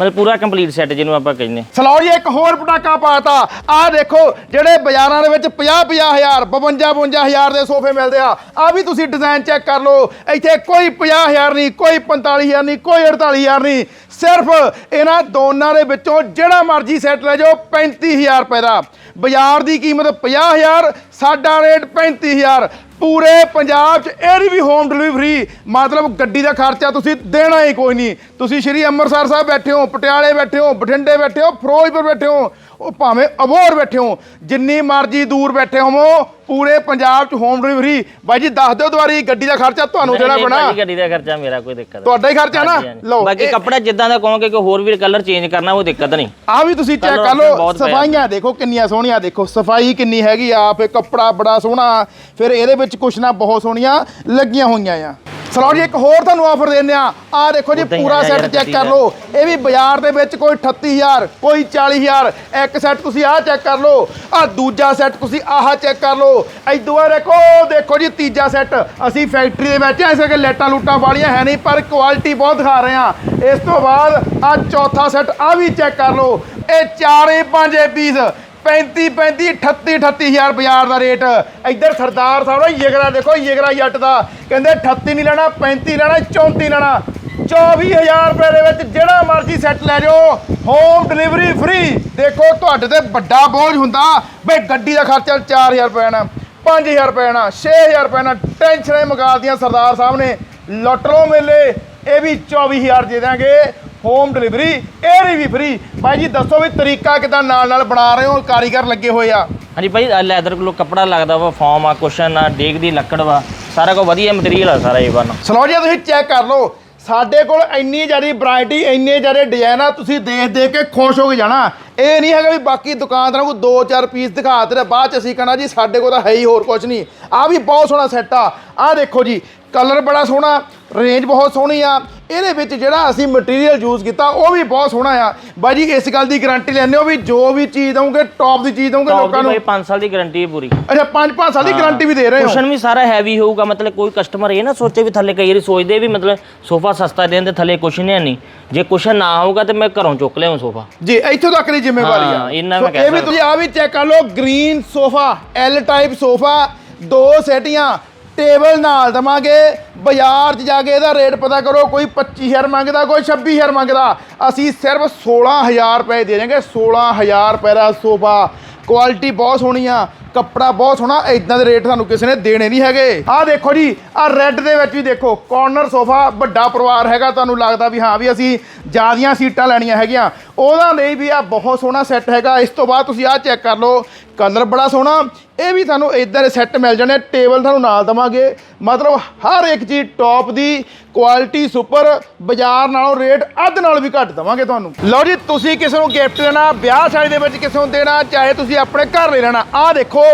ਮਤਲਬ ਪੂਰਾ ਕੰਪਲੀਟ ਸੈੱਟ ਜਿਹਨੂੰ ਆਪਾਂ ਕਹਿੰਦੇ ਸਲਾਓ ਜੀ, ਇੱਕ ਹੋਰ ਪਟਾਕਾ ਪਾਤਾ। ਆਹ ਦੇਖੋ, ਜਿਹੜੇ ਬਾਜ਼ਾਰਾਂ ਦੇ ਵਿੱਚ 50 50000 52 52000 ਦੇ ਸੋਫੇ ਮਿਲਦੇ ਆ ਆ ਵੀ ਤੁਸੀਂ ਡਿਜ਼ਾਈਨ ਚੈੱਕ ਕਰ ਲਓ। ਇੱਥੇ ਕੋਈ 50000 ਨਹੀਂ, ਕੋਈ 45000 ਨਹੀਂ, ਕੋਈ 48000 ਨਹੀਂ। ਸਿਰਫ ਇਹਨਾਂ ਦੋਨਾਂ ਦੇ ਵਿੱਚੋਂ ਜਿਹੜਾ ਮਰਜ਼ੀ ਸੈੱਟ ਲੈ ਜਾਓ 35000 ਰੁਪਏ ਦਾ। ਬਾਜ਼ਾਰ ਦੀ ਕੀਮਤ 50000 ਸਾਡਾ ਰੇਟ 35000 ਪੂਰੇ ਪੰਜਾਬ 'ਚ ਇਹਦੀ ਵੀ ਹੋਮ ਡਿਲੀਵਰੀ ਫ੍ਰੀ ਮਤਲਬ ਗੱਡੀ ਦਾ ਖਰਚਾ ਤੁਸੀਂ ਦੇਣਾ ਹੀ ਕੋਈ ਨਹੀਂ। ਤੁਸੀਂ ਸ਼੍ਰੀ ਅੰਮ੍ਰਿਤਸਰ ਸਾਹਿਬ ਬੈਠੇ ਹੋ, ਪਟਿਆਲੇ ਬੈਠੇ ਹੋ, ਬਠਿੰਡੇ ਬੈਠੇ ਹੋ, ਫਿਰੋਜ਼ਪੁਰ ਬੈਠੇ ਹੋ, ਉਹ ਭਾਵੇਂ ਅਬੋਹਰ ਬੈਠੇ ਹੋ, ਜਿੰਨੀ ਮਰਜ਼ੀ ਦੂਰ ਬੈਠੇ ਹੋਵੋ ਪੂਰੇ ਪੰਜਾਬ 'ਚ ਹੋਮ ਡਿਲੀਵਰੀ ਬਾਈ ਜੀ ਦੱਸ ਦਿਓ ਦੁਆਰੀ ਗੱਡੀ ਦਾ ਖਰਚਾ ਤੁਹਾਨੂੰ ਪੈਣਾ ਭਾਜੀ, ਗੱਡੀ ਦਾ ਖਰਚਾ ਮੇਰਾ ਕੋਈ ਦਿੱਕਤ ਨਹੀਂ। ਤੁਹਾਡਾ ਹੀ ਖਰਚਾ ਨਾ। ਲਓ ਬਾਕੀ ਕੱਪੜਾ ਜਿੱਦਾਂ ਦਾ ਕਹੋਗੇ ਕਿ ਹੋਰ ਵੀ ਕਲਰ ਚੇਂਜ ਕਰਨਾ ਉਹ ਦਿੱਕਤ ਨਹੀਂ। ਆ ਵੀ ਤੁਸੀਂ ਚੈੱਕ ਕਰ ਲਓ। ਸਫਾਈਆਂ ਦੇਖੋ ਕਿੰਨੀਆਂ ਸੋਹਣੀਆਂ ਦੇਖੋ। ਸਫ਼ਾਈ ਕਿੰਨੀ ਹੈਗੀ ਆ ਫਿਰ ਕੱਪੜਾ ਬੜਾ ਸੋਹਣਾ ਫਿਰ ਇਹਦੇ ਵਿੱਚ ਕੁਛ ਨਾ ਬਹੁਤ ਸੋਹਣੀਆਂ ਲੱਗੀਆਂ ਹੋਈਆਂ ਆ। ਸਲੋ ਜੀ ਇੱਕ ਹੋਰ ਤੁਹਾਨੂੰ ਆਫਰ ਦਿੰਦੇ ਆ ਆ ਦੇਖੋ ਜੀ ਪੂਰਾ ਸੈੱਟ ਚੈੱਕ ਕਰ ਲਓ ਇਹ ਵੀ ਬਾਜ਼ਾਰ ਦੇ ਵਿੱਚ ਕੋਈ 38000 ਕੋਈ 40000 ਇੱਕ ਸੈੱਟ ਤੁਸੀਂ ਆਹ ਚੈੱਕ ਕਰ ਲਓ। ਆ ਦੂਜਾ ਸੈੱਟ ਤੁਸੀਂ ਆਹ ਚੈੱਕ ਕਰ ਲਓ। ਇਦੋਂ ਬਾਅਦ ਦੇਖੋ ਦੇਖੋ ਜੀ ਤੀਜਾ ਸੈੱਟ ਅਸੀਂ ਫੈਕਟਰੀ ਦੇ ਵਿੱਚ ਐਸੇ ਕਿ ਲੈਟਾਂ ਲੂਟਾਂ ਵਾਲੀਆਂ ਹੈ ਨਹੀਂ ਪਰ ਕੁਆਲਿਟੀ ਬਹੁਤ ਦਿਖਾ ਰਹੇ ਆ ਇਸ ਤੋਂ ਬਾਅਦ ਆ ਚੌਥਾ ਸੈੱਟ ਆ ਵੀ ਚੈੱਕ ਕਰ ਲਓ। ਇਹ ਚਾਰੇ ਪੰਜ ਪੀਸ 35 35 38 38000 ਬਾਜ਼ਾਰ ਦਾ ਰੇਟ। ਇੱਧਰ ਸਰਦਾਰ ਸਾਹਿਬ ਦਾ ਯਗਰਾ ਦੇਖੋ, ਯਗਰਾ ਜੱਟ ਦਾ। ਕਹਿੰਦੇ 38 ਨਹੀਂ ਲੈਣਾ 35 ਲੈਣਾ 34 ਲੈਣਾ। 24000 ਰੁਪਏ ਦੇ ਵਿੱਚ ਜਿਹੜਾ ਮਰਜ਼ੀ ਸੈੱਟ ਲੈ ਜਾਓ ਹੋਮ ਡਿਲੀਵਰੀ ਫ੍ਰੀ ਦੇਖੋ, ਤੁਹਾਡੇ ਤੇ ਵੱਡਾ ਬੋਝ ਹੁੰਦਾ। ਬਈ ਗੱਡੀ ਦਾ ਖਰਚਾ 4000 ਰੁਪਏ ਨਾ 5000 ਰੁਪਏ ਨਾ 6000 ਰੁਪਏ ਨਾ ਟੈਨਸ਼ਨਾਂ ਹੀ ਮੁਕਾ ਦੀਆਂ ਸਰਦਾਰ ਸਾਹਿਬ ਨੇ। ਲੁੱਟ ਮੇਲੇ, ਇਹ ਵੀ 24000 ਦੇ ਦਾਂਗੇ ਹੋਮ ਡਿਲੀਵਰੀ ਇਹ ਵੀ ਫ੍ਰੀ ਭਾਈ ਜੀ ਦੱਸੋ ਵੀ ਤਰੀਕਾ ਕਿਦਾਂ ਨਾਲ ਨਾਲ ਬਣਾ ਰਹੇ ਹੋ ਕਾਰੀਗਰ ਲੱਗੇ ਹੋਏ ਆ? ਹਾਂਜੀ ਭਾਈ ਲੈਦਰ ਕੋਲ ਕੱਪੜਾ ਲੱਗਦਾ ਵਾ ਫਾਰਮ ਆ ਕੁਸ਼ਨ ਆ ਡੇਕ ਦੀ ਲੱਕੜ ਵਾ। ਸਾਰਾ ਕੁਝ ਵਧੀਆ ਮਟੀਰੀਅਲ ਆ ਸਾਰਾ ਇਹ ਬਨ ਸਲੋ ਜੀ ਤੁਸੀਂ ਚੈੱਕ ਕਰ ਲਓ। ਸਾਡੇ ਕੋਲ ਇੰਨੀ ਜ਼ਿਆਦਾ ਵੈਰਾਈਟੀ ਇੰਨੇ ਜ਼ਿਆਦਾ ਡਿਜ਼ਾਈਨ ਆ ਤੁਸੀਂ ਦੇਖ ਦੇਖ ਕੇ ਖੁਸ਼ ਹੋ ਕੇ ਜਾਣਾ। ਇਹ ਨਹੀਂ ਹੈਗਾ ਵੀ ਬਾਕੀ ਦੁਕਾਨਦਾਰਾਂ ਕੋਲ ਦੋ ਚਾਰ ਪੀਸ ਦਿਖਾ ਤੇ ਬਾਅਦ ਚ ਅਸੀਂ ਕਹਣਾ ਜੀ ਸਾਡੇ ਕੋਲ ਤਾਂ ਹੈ ਹੀ ਹੋਰ ਕੁਝ ਨਹੀਂ। ਆ ਵੀ ਬਹੁਤ ਸੋਹਣਾ ਸੈੱਟ ਆ। ਆ ਦੇਖੋ ਜੀ ਕਲਰ ਬੜਾ ਸੋਹਣਾ ਰੇਂਜ ਬਹੁਤ ਸੋਹਣੀ ਆ। ਇਹਦੇ ਵਿੱਚ ਜਿਹੜਾ ਅਸੀਂ ਮਟੀਰੀਅਲ ਯੂਜ਼ ਕੀਤਾ ਉਹ ਵੀ ਬਹੁਤ ਸੋਹਣਾ ਆ। ਬਾਈ ਜੀ ਇਸ ਗੱਲ ਦੀ ਗਾਰੰਟੀ ਲੈਂਦੇ ਹੋ ਵੀ ਜੋ ਵੀ ਚੀਜ਼ ਦਵੋਗੇ ਟੌਪ ਦੀ ਚੀਜ਼ ਦਵੋਗੇ ਲੋਕਾਂ ਦੀ ਨੂੰ? ਭਾਈ 5 ਸਾਲ ਦੀ ਗਾਰੰਟੀ ਹੈ ਪੂਰੀ। ਅੱਛਾ 5-5 ਸਾਲ ਦੀ ਗਾਰੰਟੀ ਵੀ ਦੇ ਰਹੇ ਹੋ? ਕੁਸ਼ਨ ਵੀ ਸਾਰਾ ਹੈਵੀ ਹੋਊਗਾ ਮਤਲਬ ਕੋਈ ਕਸਟਮਰ ਇਹ ਨਾ ਸੋਚੇ ਵੀ ਥੱਲੇ ਕਈ ਵਾਰੀ ਸੋਚਦੇ ਵੀ ਮਤਲਬ ਸੋਫਾ ਸਸਤਾ ਦੇਣ ਤੇ ਥੱਲੇ ਕੁਸ਼ਨ ਹੈ ਨਹੀਂ ਜੇ ਕੁਸ਼ਨ ਨਾ ਹੋਊਗਾ ਤੇ ਮੈਂ ਘਰੋਂ ਚੁੱਕ ਲਿਆਉਂ ਸੋਫਾ। ਜੀ ਇੱਥੋਂ ਤੱਕ ਦੀ ਜ਼ਿੰਮੇਵਾਰੀ ਆ। ਸੋ ਮੈਂ ਕਹਿ ਇਹ ਵੀ। ਤੁਸੀਂ ਆ ਵੀ ਚੈੱਕ ਕਰ ਲਓ green sofa L type sofa ਦੋ ਸੈਟੀਆਂ ਟੇਬਲ ਨਾਲ ਦਵਾਂਗੇ, ਬਾਜ਼ਾਰ 'ਚ ਜਾ ਕੇ ਇਹਦਾ ਰੇਟ ਪਤਾ ਕਰੋ, ਕੋਈ 25000 ਮੰਗਦਾ, ਕੋਈ 26000 ਮੰਗਦਾ। ਅਸੀਂ ਸਿਰਫ 16000 ਰੁਪਏ ਦੇ ਦੇਵਾਂਗੇ 16000 ਰੁਪਏ ਦਾ ਸੋਫਾ। ਕੁਆਲਿਟੀ ਬਹੁਤ ਸੋਹਣੀ ਆ, ਕੱਪੜਾ ਬਹੁਤ ਸੋਹਣਾ ਇਦਾਂ ਦੇ ਰੇਟ ਤੁਹਾਨੂੰ ਕਿਸੇ ਨੇ ਦੇਣੇ ਨਹੀਂ ਹੈਗੇ। ਆਹ ਦੇਖੋ ਜੀ, ਆਹ ਰੈੱਡ ਦੇ ਵਿੱਚ ਵੀ ਦੇਖੋ ਕਾਰਨਰ ਸੋਫਾ ਵੱਡਾ ਪਰਿਵਾਰ ਹੈਗਾ, ਤੁਹਾਨੂੰ ਲੱਗਦਾ ਵੀ ਹਾਂ, ਵੀ ਅਸੀਂ ਜਿਆਦੀਆਂ ਸੀਟਾਂ ਲੈਣੀਆਂ ਹੈਗੀਆਂ। ਉਹਦਾ ਲਈ ਵੀ ਆ ਬਹੁਤ ਸੋਹਣਾ ਸੈੱਟ ਹੈਗਾ। ਇਸ ਤੋਂ ਬਾਅਦ ਤੁਸੀਂ ਆਹ ਚੈੱਕ ਕਰ ਲਓ। ਕਲਰ ਬੜਾ ਸੋਹਣਾ। ਇਹ ਵੀ ਤੁਹਾਨੂੰ ਇਦਾਂ ਦੇ ਸੈੱਟ ਮਿਲ ਜਾਣੇ। ਟੇਬਲ ਤੁਹਾਨੂੰ ਨਾਲ ਦਵਾਂਗੇ। ਮਤਲਬ ਹਰ ਇੱਕ ਚੀਜ਼ ਟੌਪ ਦੀ। ਕੁਆਲਿਟੀ ਸੁਪਰ ਬਾਜ਼ਾਰ ਨਾਲੋਂ ਰੇਟ ਅੱਧ ਨਾਲ ਵੀ ਘੱਟ ਦਵਾਂਗੇ ਤੁਹਾਨੂੰ। ਲਓ ਜੀ, ਤੁਸੀਂ ਕਿਸੇ ਨੂੰ ਗਿਫਟ ਦੇਣਾ, ਵਿਆਹ ਸ਼ਾਦੀ ਦੇ ਵਿੱਚ ਕਿਸੇ ਨੂੰ ਦੇਣਾ, ਚਾਹੇ ਤੁਸੀਂ ਆਪਣੇ ਘਰ ਲਈ ਲੈਣਾ। ਆਹ ਦੇਖੋ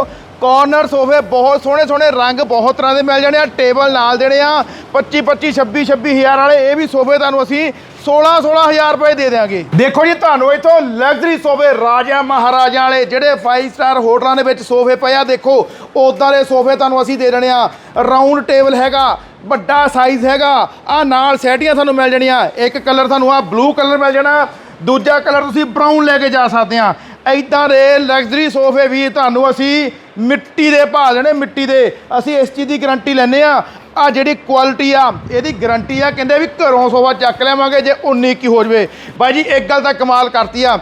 ਕਾਰਨਰ ਸੋਫੇ ਬਹੁਤ ਸੋਹਣੇ ਸੋਹਣੇ, ਰੰਗ ਬਹੁਤ ਤਰ੍ਹਾਂ ਦੇ ਮਿਲ ਜਾਣੇ ਆ, ਟੇਬਲ ਨਾਲ ਦੇਣੇ ਆ 25 25 26 26 ਹਜ਼ਾਰ ਵਾਲੇ, ਇਹ ਵੀ ਸੋਫੇ ਤੁਹਾਨੂੰ ਅਸੀਂ 16 16000 ਰੁਪਏ ਦੇ ਦੇਾਂਗੇ ਦੇਖੋ ਜੀ, ਤੁਹਾਨੂੰ ਇੱਥੋਂ ਲਗਜ਼ਰੀ ਸੋਫੇ ਰਾਜਾ ਮਹਾਰਾਜਾ ਵਾਲੇ, ਜਿਹੜੇ 5 ਸਟਾਰ ਹੋਟਲਾਂ ਦੇ ਵਿੱਚ ਸੋਫੇ ਪਏ ਆ, ਦੇਖੋ ਉਦਾਂ ਦੇ ਸੋਫੇ ਤੁਹਾਨੂੰ ਅਸੀਂ ਦੇ ਦੇਣੇ ਆ। ਰਾਉਂਡ ਟੇਬਲ ਹੈਗਾ, ਵੱਡਾ ਸਾਈਜ਼ ਹੈਗਾ, ਆ ਨਾਲ ਸੈਟੀਆਂ ਤੁਹਾਨੂੰ ਮਿਲ ਜਾਣੀਆਂ, ਇੱਕ ਕਲਰ ਤੁਹਾਨੂੰ ਆ ਬਲੂ ਕਲਰ ਮਿਲ ਜਾਣਾ, ਦੂਜਾ ਕਲਰ ਤੁਸੀਂ ਬਰਾਊਨ ਲੈ ਕੇ ਜਾ ਸਕਦੇ ਆ। ਐਦਾਂ ਦੇ ਲਗਜ਼ਰੀ ਸੋਫੇ ਵੀ ਤੁਹਾਨੂੰ ਅਸੀਂ ਮਿੱਟੀ ਦੇ ਭਾਅ ਦੇਣੇ ਮਿੱਟੀ ਦੇ। ਅਸੀਂ ਇਸ ਚੀਜ਼ ਦੀ ਗਾਰੰਟੀ ਲੈਂਦੇ ਆ ਆ ਜਿਹੜੀ ਕੁਆਲਿਟੀ ਆ ਇਹਦੀ ਗਾਰੰਟੀ ਆ ਕਹਿੰਦੇ ਵੀ ਘਰੋਂ ਸੋਫਾ ਚੱਕ ਲਿਆਵਾਂਗੇ ਜੇ 19 ਕੀ ਹੋ ਜਵੇ। ਬਾਈ ਜੀ ਇੱਕ ਗੱਲ ਤਾਂ ਕਮਾਲ ਕਰਤੀ ਆ।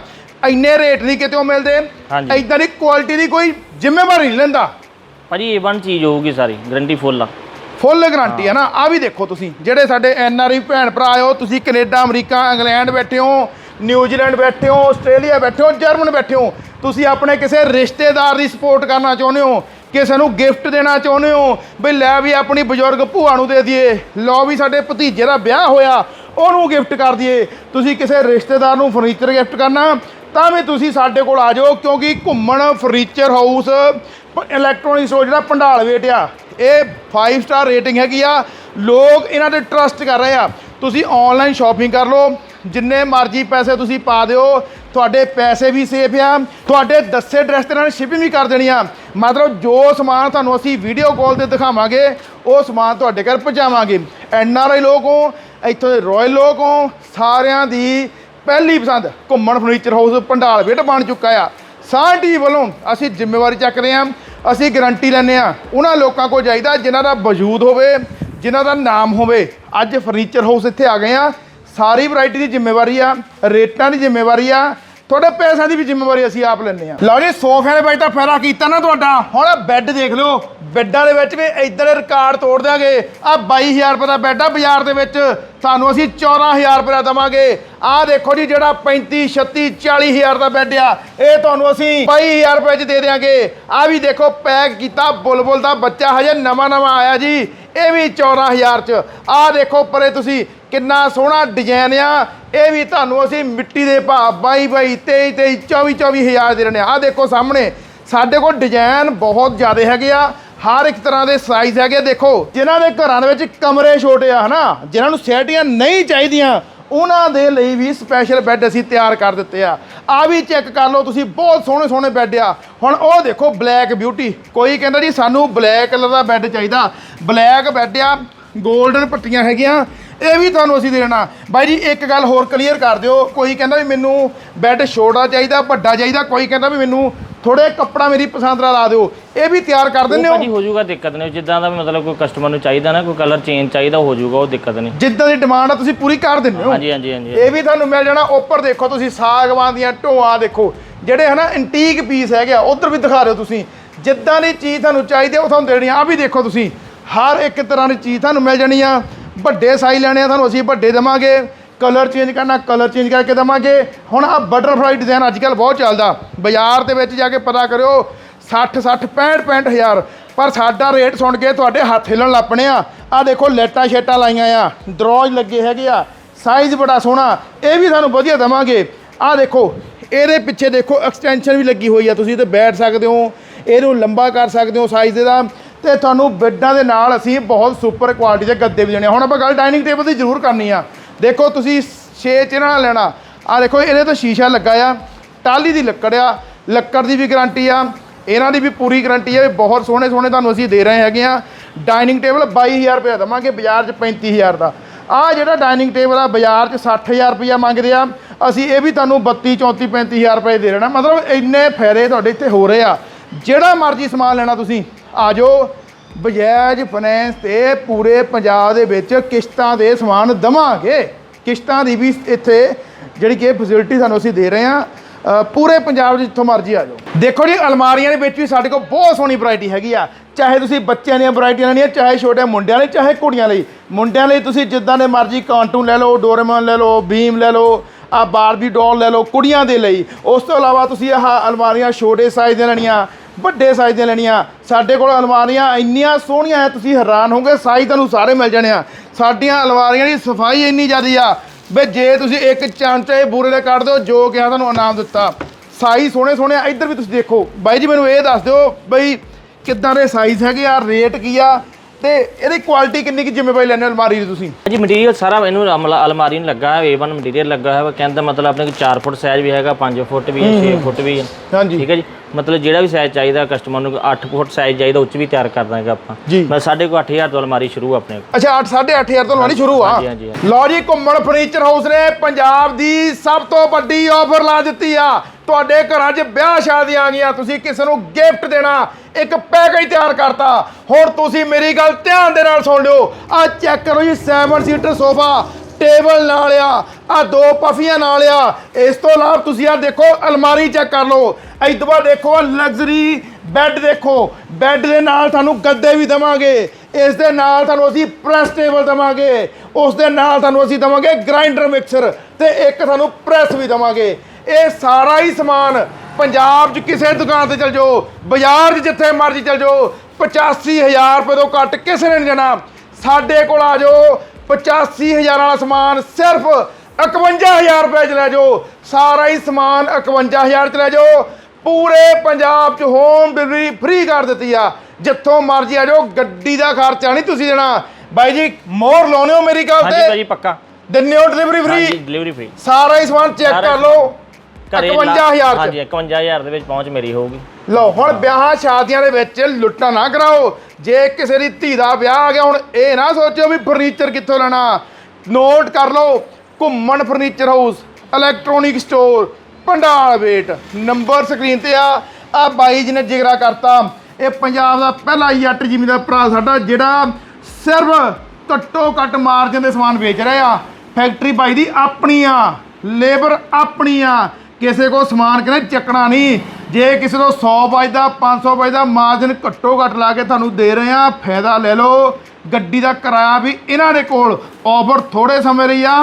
ਇੰਨੇ ਰੇਟ ਨਹੀਂ ਕਿਤੇੋਂ ਮਿਲਦੇ। ਹਾਂਜੀ। ਐਦਾਂ ਦੀ ਕੁਆਲਿਟੀ ਦੀ ਕੋਈ ਜ਼ਿੰਮੇਵਾਰੀ ਨਹੀਂ ਲੈਂਦਾ। ਭਾਜੀ ਇਹ ਵਨ ਚੀਜ਼ ਹੋਊਗੀ ਸਾਰੀ ਗਾਰੰਟੀ ਫੁੱਲ ਆ। ਫੁੱਲ ਗਾਰੰਟੀ ਆ ਨਾ। ਆ ਵੀ ਦੇਖੋ ਤੁਸੀਂ ਜਿਹੜੇ ਸਾਡੇ ਐਨ ਆਰ ਆਈ ਭੈਣ ਭਰਾ ਆਇਓ ਤੁਸੀਂ ਕੈਨੇਡਾ ਅਮਰੀਕਾ ਇੰਗਲੈਂਡ ਬੈਠੇ ਹੋ ਨਿਊਜ਼ੀਲੈਂਡ ਬੈਠੇ ਹੋ ਆਸਟ੍ਰੇਲੀਆ ਬੈਠੇ ਹੋ ਜਰਮਨ ਬੈਠੇ ਹੋ। ਤੁਸੀਂ ਆਪਣੇ ਕਿਸੇ ਰਿਸ਼ਤੇਦਾਰ ਦੀ ਸਪੋਰਟ ਕਰਨਾ ਚਾਹੁੰਦੇ ਹੋ, ਕਿਸੇ ਨੂੰ ਗਿਫਟ ਦੇਣਾ ਚਾਹੁੰਦੇ ਹੋ, ਵੀ ਲੈ ਵੀ ਆਪਣੀ ਬਜ਼ੁਰਗ ਭੂਆ ਨੂੰ ਦੇ ਦਈਏ, ਲਓ ਵੀ ਸਾਡੇ ਭਤੀਜੇ ਦਾ ਵਿਆਹ ਹੋਇਆ, ਉਹਨੂੰ ਗਿਫਟ ਕਰ ਦਈਏ, ਤੁਸੀਂ ਕਿਸੇ ਰਿਸ਼ਤੇਦਾਰ ਨੂੰ ਫਰਨੀਚਰ ਗਿਫਟ ਕਰਨਾ, ਤਾਂ ਵੀ ਤੁਸੀਂ ਸਾਡੇ ਕੋਲ ਆ ਜਾਓ, ਕਿਉਂਕਿ ਘੁੰਮਣ ਫਰਨੀਚਰ ਹਾਊਸ ਇਲੈਕਟ੍ਰੋਨਿਕ ਸਟੋਰ ਜਿਹੜਾ ਪੰਡਾਲ ਵੇਟ ਆ, ਇਹ 5 ਸਟਾਰ ਰੇਟਿੰਗ ਹੈਗੀ ਆ, ਲੋਕ ਇਹਨਾਂ ਤੇ ਟਰਸਟ ਕਰ ਰਹੇ ਆ, ਤੁਸੀਂ ਆਨਲਾਈਨ ਸ਼ਾਪਿੰਗ ਕਰ ਲਓ ਜਿੰਨੇ ਮਰਜ਼ੀ ਪੈਸੇ ਤੁਸੀਂ ਪਾ ਦਿਓ, ਤੁਹਾਡੇ ਪੈਸੇ ਵੀ ਸੇਫ ਆ, ਤੁਹਾਡੇ ਦੱਸੇ ਐਡਰੈਸ ਤੇ ਨਾਲ ਸ਼ਿਪਿੰਗ ਵੀ ਕਰ ਦੇਣੀ ਆ। ਮਤਲਬ ਜੋ ਸਮਾਨ ਤੁਹਾਨੂੰ ਅਸੀਂ ਵੀਡੀਓ ਕਾਲ ਤੇ ਦਿਖਾਵਾਂਗੇ, ਉਹ ਸਮਾਨ ਤੁਹਾਡੇ ਘਰ ਪਹੁੰਚਾਵਾਂਗੇ। ਐਨ ਆਰ ਆਈ ਲੋਕ ਹੋ, ਇੱਥੋਂ ਦੇ ਰਾਇਲ ਲੋਕ ਹੋ, ਸਾਰਿਆਂ ਦੀ ਪਹਿਲੀ ਪਸੰਦ ਘੁੰਮਣ ਫਰਨੀਚਰ ਹਾਊਸ ਪੰਡਾਲ ਵੇਟ ਬਣ ਚੁੱਕਾ ਆ। ਸਾਡੀ ਵੱਲੋਂ ਅਸੀਂ ਜ਼ਿੰਮੇਵਾਰੀ ਚੱਕ ਰਹੇ ਹਾਂ ਅਸੀਂ ਗਾਰੰਟੀ ਲੈਂਦੇ ਆ, ਉਹਨਾਂ ਲੋਕਾਂ ਕੋਲ ਜਾਈਦਾ ਜਿਨ੍ਹਾਂ ਦਾ ਵਜੂਦ ਹੋਵੇ, ਜਿਨ੍ਹਾਂ ਦਾ ਨਾਮ ਹੋਵੇ। ਅੱਜ ਫਰਨੀਚਰ ਹਾਊਸ ਇੱਥੇ ਆ ਗਏ ਆ। ਸਾਰੀ ਵੈਰਾਈਟੀ ਦੀ ਜ਼ਿੰਮੇਵਾਰੀ ਆ, ਰੇਟਾਂ ਦੀ ਜ਼ਿੰਮੇਵਾਰੀ ਆ, ਤੁਹਾਡੇ ਪੈਸਿਆਂ ਦੀ ਵੀ ਜ਼ਿੰਮੇਵਾਰੀ ਅਸੀਂ ਆਪ ਲੈਂਦੇ ਆ ਲਓ ਜੀ ਸੋਫਿਆਂ ਦੇ ਵਿੱਚ ਤਾਂ ਫਾਇਦਾ ਕੀਤਾ ਨਾ ਤੁਹਾਡਾ। ਹੁਣ ਬੈੱਡ ਦੇਖ ਲਓ ਬੈੱਡਾਂ ਦੇ ਵਿੱਚ ਵੀ ਇਦਾਂ ਰਿਕਾਰਡ ਤੋੜ ਦਿਆਂਗੇ। ਆ 22000 ਰੁਪਏ ਦਾ ਬੈੱਡ ਆ, ਬਾਜ਼ਾਰ ਦੇ ਵਿੱਚ ਤੁਹਾਨੂੰ ਅਸੀਂ 14000 ਰੁਪਏ ਦਾ ਦਵਾਂਗੇ। ਆਹ ਦੇਖੋ ਜੀ, ਜਿਹੜਾ 35 36 40000 ਦਾ ਬੈੱਡ ਆ, ਇਹ ਤੁਹਾਨੂੰ ਅਸੀਂ 22000 ਰੁਪਏ 'ਚ ਦੇ ਦਿਆਂਗੇ। ਆ ਵੀ ਦੇਖੋ ਪੈਕ ਕੀਤਾ, ਬੁਲਬੁਲ ਦਾ ਬੱਚਾ ਹਜੇ ਨਵਾਂ ਨਵਾਂ ਆਇਆ ਜੀ, ਇਹ ਵੀ 14000 'ਚ। ਆਹ ਦੇਖੋ ਪਰੇ ਤੁਸੀਂ ਕਿੰਨਾ ਸੋਹਣਾ ਡਿਜ਼ਾਈਨ ਆ। ਇਹ ਵੀ ਤੁਹਾਨੂੰ ਅਸੀਂ ਮਿੱਟੀ ਦੇ ਭਾਅ 22 22 23 23 24 24000 ਦੇ ਰਹੇ ਆ। ਆਹ ਦੇਖੋ ਸਾਹਮਣੇ, ਸਾਡੇ ਕੋਲ ਡਿਜ਼ਾਈਨ ਬਹੁਤ ਜ਼ਿਆਦਾ ਹੈਗੇ ਆ। ਹਰ ਇੱਕ ਤਰ੍ਹਾਂ ਦੇ ਸਾਈਜ਼ ਹੈਗੇ ਦੇਖੋ, ਜਿਨ੍ਹਾਂ ਦੇ ਘਰਾਂ ਦੇ ਵਿੱਚ ਕਮਰੇ ਛੋਟੇ ਆ, ਹਨਾ, ਜਿਨ੍ਹਾਂ ਨੂੰ ਸੈਟੀਆਂ ਨਹੀਂ ਚਾਹੀਦੀਆਂ, ਉਹਨਾਂ ਦੇ ਲਈ ਵੀ ਸਪੈਸ਼ਲ ਬੈੱਡ ਅਸੀਂ ਤਿਆਰ ਕਰ ਦਿੱਤੇ ਆ। ਆ ਵੀ ਚੈੱਕ ਕਰ ਲਓ ਤੁਸੀਂ, ਬਹੁਤ ਸੋਹਣੇ ਸੋਹਣੇ ਬੈੱਡ ਆ। ਹੁਣ ਉਹ ਦੇਖੋ ਬਲੈਕ ਬਿਊਟੀ ਕੋਈ ਕਹਿੰਦਾ ਜੀ, ਸਾਨੂੰ ਬਲੈਕ ਕਲਰ ਦਾ ਬੈੱਡ ਚਾਹੀਦਾ। ਬਲੈਕ ਬੈੱਡ ਆ 골ਡਨ ਪੱਟੀਆਂ ਹੈਗੀਆਂ। ਇਹ ਵੀ ਤੁਹਾਨੂੰ ਅਸੀਂ ਦੇਣਾ। ਬਾਈ ਜੀ ਇੱਕ ਗੱਲ ਹੋਰ ਕਲੀਅਰ ਕਰ ਦਿਓ। ਕੋਈ ਕਹਿੰਦਾ ਵੀ ਮੈਨੂੰ ਬੈੱਡ ਛੋਟਾ ਚਾਹੀਦਾ ਵੱਡਾ ਚਾਹੀਦਾ ਕੋਈ ਕਹਿੰਦਾ ਵੀ ਮੈਨੂੰ ਥੋੜੇ ਕੱਪੜਾ ਮੇਰੀ ਪਸੰਦ ਦਾ ਲਾ ਦਿਓ। ਇਹ ਵੀ ਤਿਆਰ ਕਰ ਦਿੰਦੇ ਹੋ? ਭਾਜੀ ਹੋ ਜਾਊਗਾ ਦਿੱਕਤ ਨਹੀਂ। ਜਿੱਦਾਂ ਦਾ ਵੀ ਮਤਲਬ ਕੋਈ ਕਸਟਮਰ ਨੂੰ ਚਾਹੀਦਾ ਨਾ ਕੋਈ ਕਲਰ ਚੇਂਜ ਚਾਹੀਦਾ ਹੋ ਜਾਊਗਾ ਉਹ ਦਿੱਕਤ ਨਹੀਂ। ਜਿੱਦਾਂ ਦੀ ਡਿਮਾਂਡ ਆ ਤੁਸੀਂ ਪੂਰੀ ਕਰ ਦਿੰਦੇ ਹੋ। ਹਾਂਜੀ ਹਾਂਜੀ ਹਾਂਜੀ ਇਹ ਵੀ ਤੁਹਾਨੂੰ ਮਿਲ ਜਾਣਾ। ਉੱਪਰ ਦੇਖੋ ਤੁਸੀਂ ਸਾਗਵਾਨ ਦੀਆਂ ਢੋਆਂ ਦੇਖੋ। ਜਿਹੜੇ ਹਨਾ ਐਂਟੀਕ ਪੀਸ ਹੈਗੇ ਆ ਉਧਰ ਵੀ ਦਿਖਾ ਰਹੇ ਹੋ ਤੁਸੀਂ। ਜਿੱਦਾਂ ਦੀ ਚੀਜ਼ ਤੁਹਾਨੂੰ ਚਾਹੀਦੀ ਉਹ ਤੁਹਾਨੂੰ ਦੇਣੀ ਆ। ਵੀ ਦੇਖੋ ਤੁਸੀਂ ਹਰ ਇੱਕ ਤਰ੍ਹਾਂ ਦੀ ਚੀਜ਼ ਤੁਹਾਨੂੰ ਮਿਲ ਜਾਣੀ ਆ। ਵੱਡੇ ਸਾਈਜ਼ ਲੈਣੇ ਆ ਤੁਹਾਨੂੰ, ਅਸੀਂ ਵੱਡੇ ਦੇਵਾਂਗੇ। ਕਲਰ ਚੇਂਜ ਕਰਨਾ ਕਲਰ ਚੇਂਜ ਕਰਕੇ ਦੇਵਾਂਗੇ। ਹੁਣ ਆ ਬਟਰਫਲਾਈ ਡਿਜ਼ਾਈਨ ਅੱਜ ਕੱਲ ਬਹੁਤ ਚੱਲਦਾ। ਬਾਜ਼ਾਰ ਦੇ ਵਿੱਚ ਜਾ ਕੇ ਪਤਾ ਕਰਿਓ 60 60 65 65 ਹਜ਼ਾਰ। ਪਰ ਸਾਡਾ ਰੇਟ ਸੁਣ ਕੇ ਤੁਹਾਡੇ ਹੱਥ ਹਿੱਲਣ ਲੱਪਣੇ ਆ। ਆ ਦੇਖੋ ਲੈਟਾਂ ਸ਼ੇਟਾਂ ਲਾਈਆਂ ਆ। ਦਰੋਜ ਲੱਗੇ ਹੈਗੇ ਆ। ਸਾਈਜ਼ ਬੜਾ ਸੋਹਣਾ। ਇਹ ਵੀ ਤੁਹਾਨੂੰ ਵਧੀਆ ਦੇਵਾਂਗੇ। ਆ ਦੇਖੋ, ਇਹਦੇ ਪਿੱਛੇ ਦੇਖੋ ਐਕਸਟੈਂਸ਼ਨ ਵੀ ਲੱਗੀ ਹੋਈ ਆ। ਤੁਸੀਂ ਤੇ ਬੈਠ ਸਕਦੇ ਹੋ। ਇਹਨੂੰ ਲੰਬਾ ਕਰ ਸਕਦੇ ਹੋ ਸਾਈਜ਼ ਦਾ ਤੇ ਤੁਹਾਨੂੰ ਬੈੱਡਾਂ ਦੇ ਨਾਲ ਅਸੀਂ ਬਹੁਤ ਸੁਪਰ ਕੁਆਲਿਟੀ ਦੇ ਗੱਦੇ ਵੀ ਦੇਣੇ ਆ। ਹੁਣ ਆਪਾਂ ਗੱਲ ਡਾਈਨਿੰਗ ਟੇਬਲ ਦੀ ਜ਼ਰੂਰ ਕਰਨੀ ਆ। ਦੇਖੋ, ਤੁਸੀਂ 6 ਚਿਹਰਾ ਨਾਲ ਲੈਣਾ। ਆ ਦੇਖੋ, ਇਹਦੇ ਤੋਂ ਸ਼ੀਸ਼ਾ ਲੱਗਾ ਆ ਟਾਲੀ ਦੀ ਲੱਕੜ ਆ, ਲੱਕੜ ਦੀ ਵੀ ਗਾਰੰਟੀ ਆ, ਇਹਨਾਂ ਦੀ ਵੀ ਪੂਰੀ ਗਾਰੰਟੀ ਆ ਵੀ ਬਹੁਤ ਸੋਹਣੇ ਸੋਹਣੇ ਤੁਹਾਨੂੰ ਅਸੀਂ ਦੇ ਰਹੇ ਹੈਗੇ ਆ। ਡਾਈਨਿੰਗ ਟੇਬਲ 22000 ਰੁਪਏ ਦਵਾਂਗੇ, ਬਾਜ਼ਾਰ 'ਚ 35000 ਦਾ। ਆ ਜਿਹੜਾ ਡਾਈਨਿੰਗ ਟੇਬਲ ਆ, ਬਾਜ਼ਾਰ 'ਚ 60000 ਰੁਪਇਆ ਮੰਗਦੇ ਆ। ਅਸੀਂ ਇਹ ਵੀ ਤੁਹਾਨੂੰ 32 34 35000 ਰੁਪਏ ਦੇ ਰਹਿਣਾ ਮਤਲਬ ਇੰਨੇ ਫਾਇਦੇ ਤੁਹਾਡੇ ਇੱਥੇ ਹੋ ਰਹੇ ਆ। ਜਿਹੜਾ ਮਰਜ਼ੀ ਸਮਾਨ ਲੈਣਾ ਤੁਸੀਂ। ਆ ਜਾਓ ਬਜਾਜ ਫਾਈਨੈਂਸ ਤੇ ਪੂਰੇ ਪੰਜਾਬ ਦੇ ਵਿੱਚ ਕਿਸ਼ਤਾਂ ਦੇ ਸਮਾਨ ਦਵਾਂਗੇ। ਕਿਸ਼ਤਾਂ ਦੀ ਵੀ ਇੱਥੇ ਜਿਹੜੀ ਕਿ ਫੈਸਿਲਿਟੀ ਸਾਨੂੰ ਅਸੀਂ ਦੇ ਰਹੇ ਹਾਂ। ਪੂਰੇ ਪੰਜਾਬ 'ਚ ਜਿੱਥੋਂ ਮਰਜ਼ੀ ਆ ਜਾਓ ਦੇਖੋ ਜੀ, ਅਲਮਾਰੀਆਂ ਦੇ ਵਿੱਚ ਵੀ ਸਾਡੇ ਕੋਲ ਬਹੁਤ ਸੋਹਣੀ ਵੈਰਾਈਟੀ ਹੈਗੀ ਆ। ਚਾਹੇ ਤੁਸੀਂ ਬੱਚਿਆਂ ਦੀਆਂ ਵੈਰਾਈਟੀਆਂ ਲੈਣੀਆਂ, ਚਾਹੇ ਛੋਟੇ ਮੁੰਡਿਆਂ ਲਈ, ਚਾਹੇ ਕੁੜੀਆਂ ਲਈ। ਮੁੰਡਿਆਂ ਲਈ ਤੁਸੀਂ ਜਿੱਦਾਂ ਦੇ ਮਰਜ਼ੀ ਕਾਰਟੂਨ ਲੈ ਲਓ ਡੋਰੇਮੋਨ ਲੈ ਲਓ ਬੀਮ ਲੈ ਲਓ, ਆ ਬਾਰਬੀ ਡੋਲ ਲੈ ਲਓ ਕੁੜੀਆਂ ਦੇ ਲਈ। ਉਸ ਤੋਂ ਇਲਾਵਾ ਤੁਸੀਂ ਆਹ ਅਲਮਾਰੀਆਂ ਛੋਟੇ ਸਾਈਜ਼ ਦੀਆਂ ਲੈਣੀਆਂ ਵੱਡੇ ਸਾਈਜ਼ ਦੀਆਂ ਲੈਣੀਆਂ। ਸਾਡੇ ਕੋਲ ਅਲਮਾਰੀਆਂ ਇੰਨੀਆਂ ਸੋਹਣੀਆਂ ਆ ਤੁਸੀਂ ਹੈਰਾਨ ਹੋਗੇ ਸਾਈਜ਼ ਤੁਹਾਨੂੰ ਸਾਰੇ ਮਿਲ ਜਾਣੇ ਆ। ਸਾਡੀਆਂ ਅਲਮਾਰੀਆਂ ਦੀ ਸਫ਼ਾਈ ਇੰਨੀ ਜ਼ਿਆਦੀ ਆ ਵੀ ਜੇ ਤੁਸੀਂ ਇੱਕ ਚਾਂਚੇ ਬੂਰੇ ਦੇ ਕੱਢ ਦਿਓ, ਜੋ ਕਿਹਾ ਤੁਹਾਨੂੰ ਇਨਾਮ ਦਿੱਤਾ। ਸਾਈਜ਼ ਸੋਹਣੇ ਸੋਹਣੇ ਆ, ਇੱਧਰ ਵੀ ਤੁਸੀਂ ਦੇਖੋ। ਬਾਈ ਜੀ ਮੈਨੂੰ ਇਹ ਦੱਸ ਦਿਓ ਬਈ ਕਿੱਦਾਂ ਦੇ ਸਾਈਜ਼ ਹੈਗੇ ਆ ਰੇਟ ਕੀ ਆ? ਤੇ ਇਹਦੀ ਕੁਆਲਿਟੀ ਕਿੰਨੀ ਕੀ ਜ਼ਿੰਮੇਵਾਰੀ ਲੈਣੇ ਅਲਮਾਰੀ ਦੀ ਤੁਸੀਂ? ਜੀ ਮਟੀਰੀਅਲ ਸਾਰਾ ਇਹਨੂੰ ਅਮਲਾ- ਅਲਮਾਰੀ ਨੂੰ ਲੱਗਾ ਹੈ A1 ਮਟੀਰੀਅਲ ਲੱਗਾ ਹੈ ਕਹਿੰਦਾ ਮਤਲਬ ਆਪਣੇ ਕੋਲ 4 ਫੁੱਟ ਸਾਈਜ਼ ਵੀ ਹੈਗਾ 5 ਫੁੱਟ ਵੀ ਹੈ 6 ਫੁੱਟ ਵੀ ਹੈ। ਹਾਂਜੀ। ਠੀਕ ਹੈ ਜੀ। ਮਤਲਬ ਜਿਹੜਾ ਵੀ ਸਾਈਜ਼ ਚਾਹੀਦਾ ਕਸਟਮਰ ਨੂੰ 8 ਫੁੱਟ ਸਾਈਜ਼ ਚਾਹੀਦਾ ਉੱਚ ਵੀ ਤਿਆਰ ਕਰ ਦਾਂਗੇ ਆਪਾਂ। ਜੀ। ਮੈਂ ਸਾਡੇ ਕੋਲ 8000 ਤੋਂ ਅਲਮਾਰੀ ਸ਼ੁਰੂ ਆ ਆਪਣੇ ਕੋਲ। ਅੱਛਾ 8 8500 ਤੋਂ ਲਵਾਣੀ ਸ਼ੁਰੂ ਆ? ਹਾਂਜੀ, ਹਾਂਜੀ, ਹਾਂਜੀ। ਲਓ ਜੀ ਘੁੰਮਣ ਫਰਨੀਚਰ ਹਾਊਸ ਨੇ ਪੰਜਾਬ ਦੀ ਸਭ ਤੋਂ ਵੱਡੀ ਆਫਰ ਲਾ ਦਿੱਤੀ ਆ। ਤੁਹਾਡੇ ਘਰਾਂ 'ਚ ਵਿਆਹ ਸ਼ਾਦੀਆਂ ਆ ਗਈਆਂ, ਤੁਸੀਂ ਕਿਸੇ ਨੂੰ ਗਿਫਟ ਦੇਣਾ, ਇੱਕ ਪੈਕੇਜ ਤਿਆਰ ਕਰਤਾ। ਹੁਣ ਤੁਸੀਂ ਮੇਰੀ ਗੱਲ ਧਿਆਨ ਦੇ ਨਾਲ ਸੁਣ ਲਿਓ। ਆ ਚੈੱਕ ਕਰੋ ਜੀ 7 ਸੀਟਰ ਸੋਫਾ ਟੇਬਲ ਨਾਲ ਆ ਆ ਦੋ ਪਫੀਆਂ ਨਾਲ ਆ। ਇਸ ਤੋਂ ਇਲਾਵਾ ਤੁਸੀਂ ਆ ਦੇਖੋ, ਅਲਮਾਰੀ ਚੈੱਕ ਕਰ ਲਓ। ਇਸ ਤੋਂ ਬਾਅਦ ਦੇਖੋ ਆ ਲਗਜ਼ਰੀ ਬੈੱਡ ਦੇਖੋ। ਬੈੱਡ ਦੇ ਨਾਲ ਤੁਹਾਨੂੰ ਗੱਦੇ ਵੀ ਦਵਾਂਗੇ। ਇਸ ਦੇ ਨਾਲ ਤੁਹਾਨੂੰ ਅਸੀਂ ਪ੍ਰੈਸ ਟੇਬਲ ਦਵਾਂਗੇ। ਉਸ ਦੇ ਨਾਲ ਤੁਹਾਨੂੰ ਅਸੀਂ ਦਵਾਂਗੇ ਗ੍ਰਾਈਂਡਰ ਮਿਕਸਰ ਤੇ ਇੱਕ ਤੁਹਾਨੂੰ ਪ੍ਰੈਸ ਵੀ ਦਵਾਂਗੇ। ਇਹ ਸਾਰਾ ਹੀ ਸਮਾਨ ਪੰਜਾਬ 'ਚ ਕਿਸੇ ਦੁਕਾਨ ਤੇ ਚਲ ਜਾਓ ਬਾਜ਼ਾਰ 'ਚ ਜਿੱਥੇ ਮਰਜ਼ੀ ਚਲ ਜਾਓ 85000 ਰੁਪਏ ਤੋਂ ਘੱਟ ਕਿਸੇ ਨੇ ਨਹੀਂ ਜਾਣਾ ਸਾਡੇ ਕੋਲ ਆ ਜਾਓ 85000 ਵਾਲਾ ਸਮਾਨ ਸਿਰਫ 51000 ਰੁਪਏ ਚ ਲੈ ਜਾਓ। ਸਾਰਾ ਹੀ ਸਮਾਨ 51000 ਚ ਲੈ ਜਾਓ। ਪੂਰੇ ਪੰਜਾਬ ਚ ਹੋਮ ਡਿਲੀਵਰੀ ਫ੍ਰੀ ਕਰ ਦਿੱਤੀ ਆ। ਜਿੱਥੋਂ ਮਰਜ਼ੀ ਆ ਜਾਓ ਗੱਡੀ ਦਾ ਖਰਚਾ ਨਹੀਂ ਤੁਸੀਂ ਦੇਣਾ। ਬਾਈ ਜੀ ਮੋਹਰ ਲਾਉਣੇ ਹੋ ਮੇਰੀ ਗੱਲ ਹਾਂਜੀ ਤੇ ਭਾਜੀ ਪੱਕਾ। ਦਿੰਨੇ ਹੋ ਡਿਲੀਵਰੀ ਹਾਂਜੀ ਫ੍ਰੀ ਡਿਲੀਵਰੀ ਫ੍ਰੀ ਸਾਰਾ ਹੀ ਸਮਾਨ ਚੈੱਕ ਕਰ ਲਓ। ਘਰੇ 51000 ਚ ਹਾਂਜੀ 51000 ਦੇ ਵਿੱਚ ਪਹੁੰਚ ਮੇਰੀ ਹੋਊਗੀ। ਲਓ ਹੁਣ ਵਿਆਹਾਂ ਸ਼ਾਦੀਆਂ ਦੇ ਵਿੱਚ ਲੁੱਟਾਂ ਨਾ ਕਰਾਓ। ਜੇ ਕਿਸੇ ਦੀ ਧੀ ਦਾ ਵਿਆਹ ਆ ਗਿਆ ਹੁਣ ਇਹ ਨਾ ਸੋਚਿਓ ਵੀ ਫਰਨੀਚਰ ਕਿੱਥੋਂ ਲੈਣਾ। ਨੋਟ ਕਰ ਲਓ Ghumman furniture house electronic store Bhandal Bet. Number screen ਤੇ ਆ। ਆ ਬਾਈ ਜੀ ਨੇ ਜਿਗਰਾ ਕਰਤਾ। ਇਹ ਪੰਜਾਬ ਦਾ ਪਹਿਲਾ ਜੱਟ ਜ਼ਿਮੀਂਦਾਰ ਭਰਾ ਸਾਡਾ ਜਿਹੜਾ ਸਿਰਫ ਘੱਟੋ ਘੱਟ ਮਾਰਜਨ ਦੇ ਸਮਾਨ ਵੇਚ ਰਿਹਾ। ਆ ਫੈਕਟਰੀ ਬਾਈ ਦੀ ਆਪਣੀ ਆ ਲੇਬਰ ਆਪਣੀ ਆ। ਕਿਸੇ ਕੋ ਸਮਾਨ ਕਹਿੰਦੇ ਚੱਕਣਾ ਨਹੀਂ। ਜੇ ਕਿਸੇ ਤੋਂ 100 ਵੱਜਦਾ 500 ਵੱਜਦਾ ਮਾਰਜਨ ਘੱਟੋ ਘੱਟ ਲਾ ਕੇ ਤੁਹਾਨੂੰ ਦੇ ਰਹੇ ਆ ਫਾਇਦਾ ਲੈ ਲਓ। ਗੱਡੀ ਦਾ ਕਿਰਾਇਆ ਵੀ ਇਹਨਾਂ ਦੇ ਕੋਲ। ਆਫਰ ਥੋੜੇ ਸਮੇਂ ਲਈ ਆ।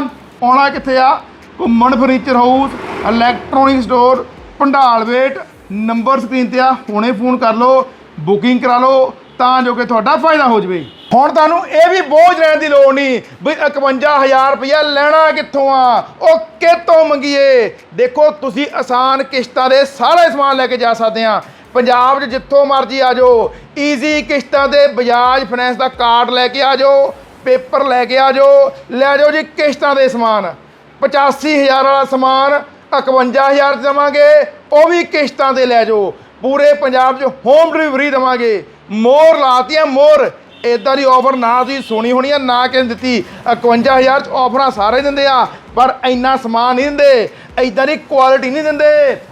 ਆਉਣਾ ਕਿੱਥੇ ਆ? Ghumman furniture house electronic store Bhandal Bet. Number screen ਤੇ ਆ। ਹੁਣੇ ਫੋਨ ਕਰ ਲਓ। ਬੁਕਿੰਗ ਕਰਾ ਲਓ। ਤਾਂ ਜੋ ਕਿ ਤੁਹਾਡਾ ਫਾਇਦਾ ਹੋ ਜਵੇ। ਹੁਣ ਤੁਹਾਨੂੰ ਇਹ ਵੀ ਬੋਝ ਲੈਣ ਦੀ ਲੋੜ ਨਹੀਂ ਵੀ 51000 ਰੁਪਇਆ ਲੈਣਾ ਕਿੱਥੋਂ ਆ, ਉਹ ਕਿੱਥੋਂ ਮੰਗੀਏ? ਦੇਖੋ, ਤੁਸੀਂ ਆਸਾਨ ਕਿਸ਼ਤਾਂ ਦੇ ਸਾਰੇ ਸਮਾਨ ਲੈ ਕੇ ਜਾ ਸਕਦੇ ਆ। ਪੰਜਾਬ 'ਚ ਜਿੱਥੋਂ ਮਰਜ਼ੀ ਆ ਜਾਓ ਈਜ਼ੀ ਕਿਸ਼ਤਾਂ ਦੇ ਬਜਾਜ ਫਾਈਨੈਂਸ ਦਾ ਕਾਰਡ ਲੈ ਕੇ ਆ ਜਾਓ, ਪੇਪਰ ਲੈ ਕੇ ਆ ਜਾਓ, ਲੈ ਜਾਓ ਜੀ ਕਿਸ਼ਤਾਂ ਦੇ ਸਮਾਨ। 85000 ਵਾਲਾ ਸਮਾਨ 51000 ਦੇਵਾਂਗੇ, ਉਹ ਵੀ ਕਿਸ਼ਤਾਂ ਤੇ ਲੈ ਜਾਓ। ਪੂਰੇ ਪੰਜਾਬ 'ਚ ਹੋਮ ਡਿਲੀਵਰੀ ਦੇਵਾਂਗੇ। ਮੋਰ ਲਾਤੀਆਂ ਮੋਰ ਇਦਾਂ ਦੀ ਆਫਰ ਨਾ ਤੁਸੀਂ ਸੁਣੀ ਹੋਣੀ ਆ, ਨਾ ਕਿਸੇ ਨੇ ਦਿੱਤੀ। 51000 ਚ ਆਫਰਾਂ ਸਾਰੇ ਦਿੰਦੇ ਆ। ਪਰ ਇੰਨਾ ਸਮਾਨ ਨਹੀਂ ਦਿੰਦੇ। ਇਦਾਂ ਦੀ ਕੁਆਲਿਟੀ ਨਹੀਂ ਦਿੰਦੇ।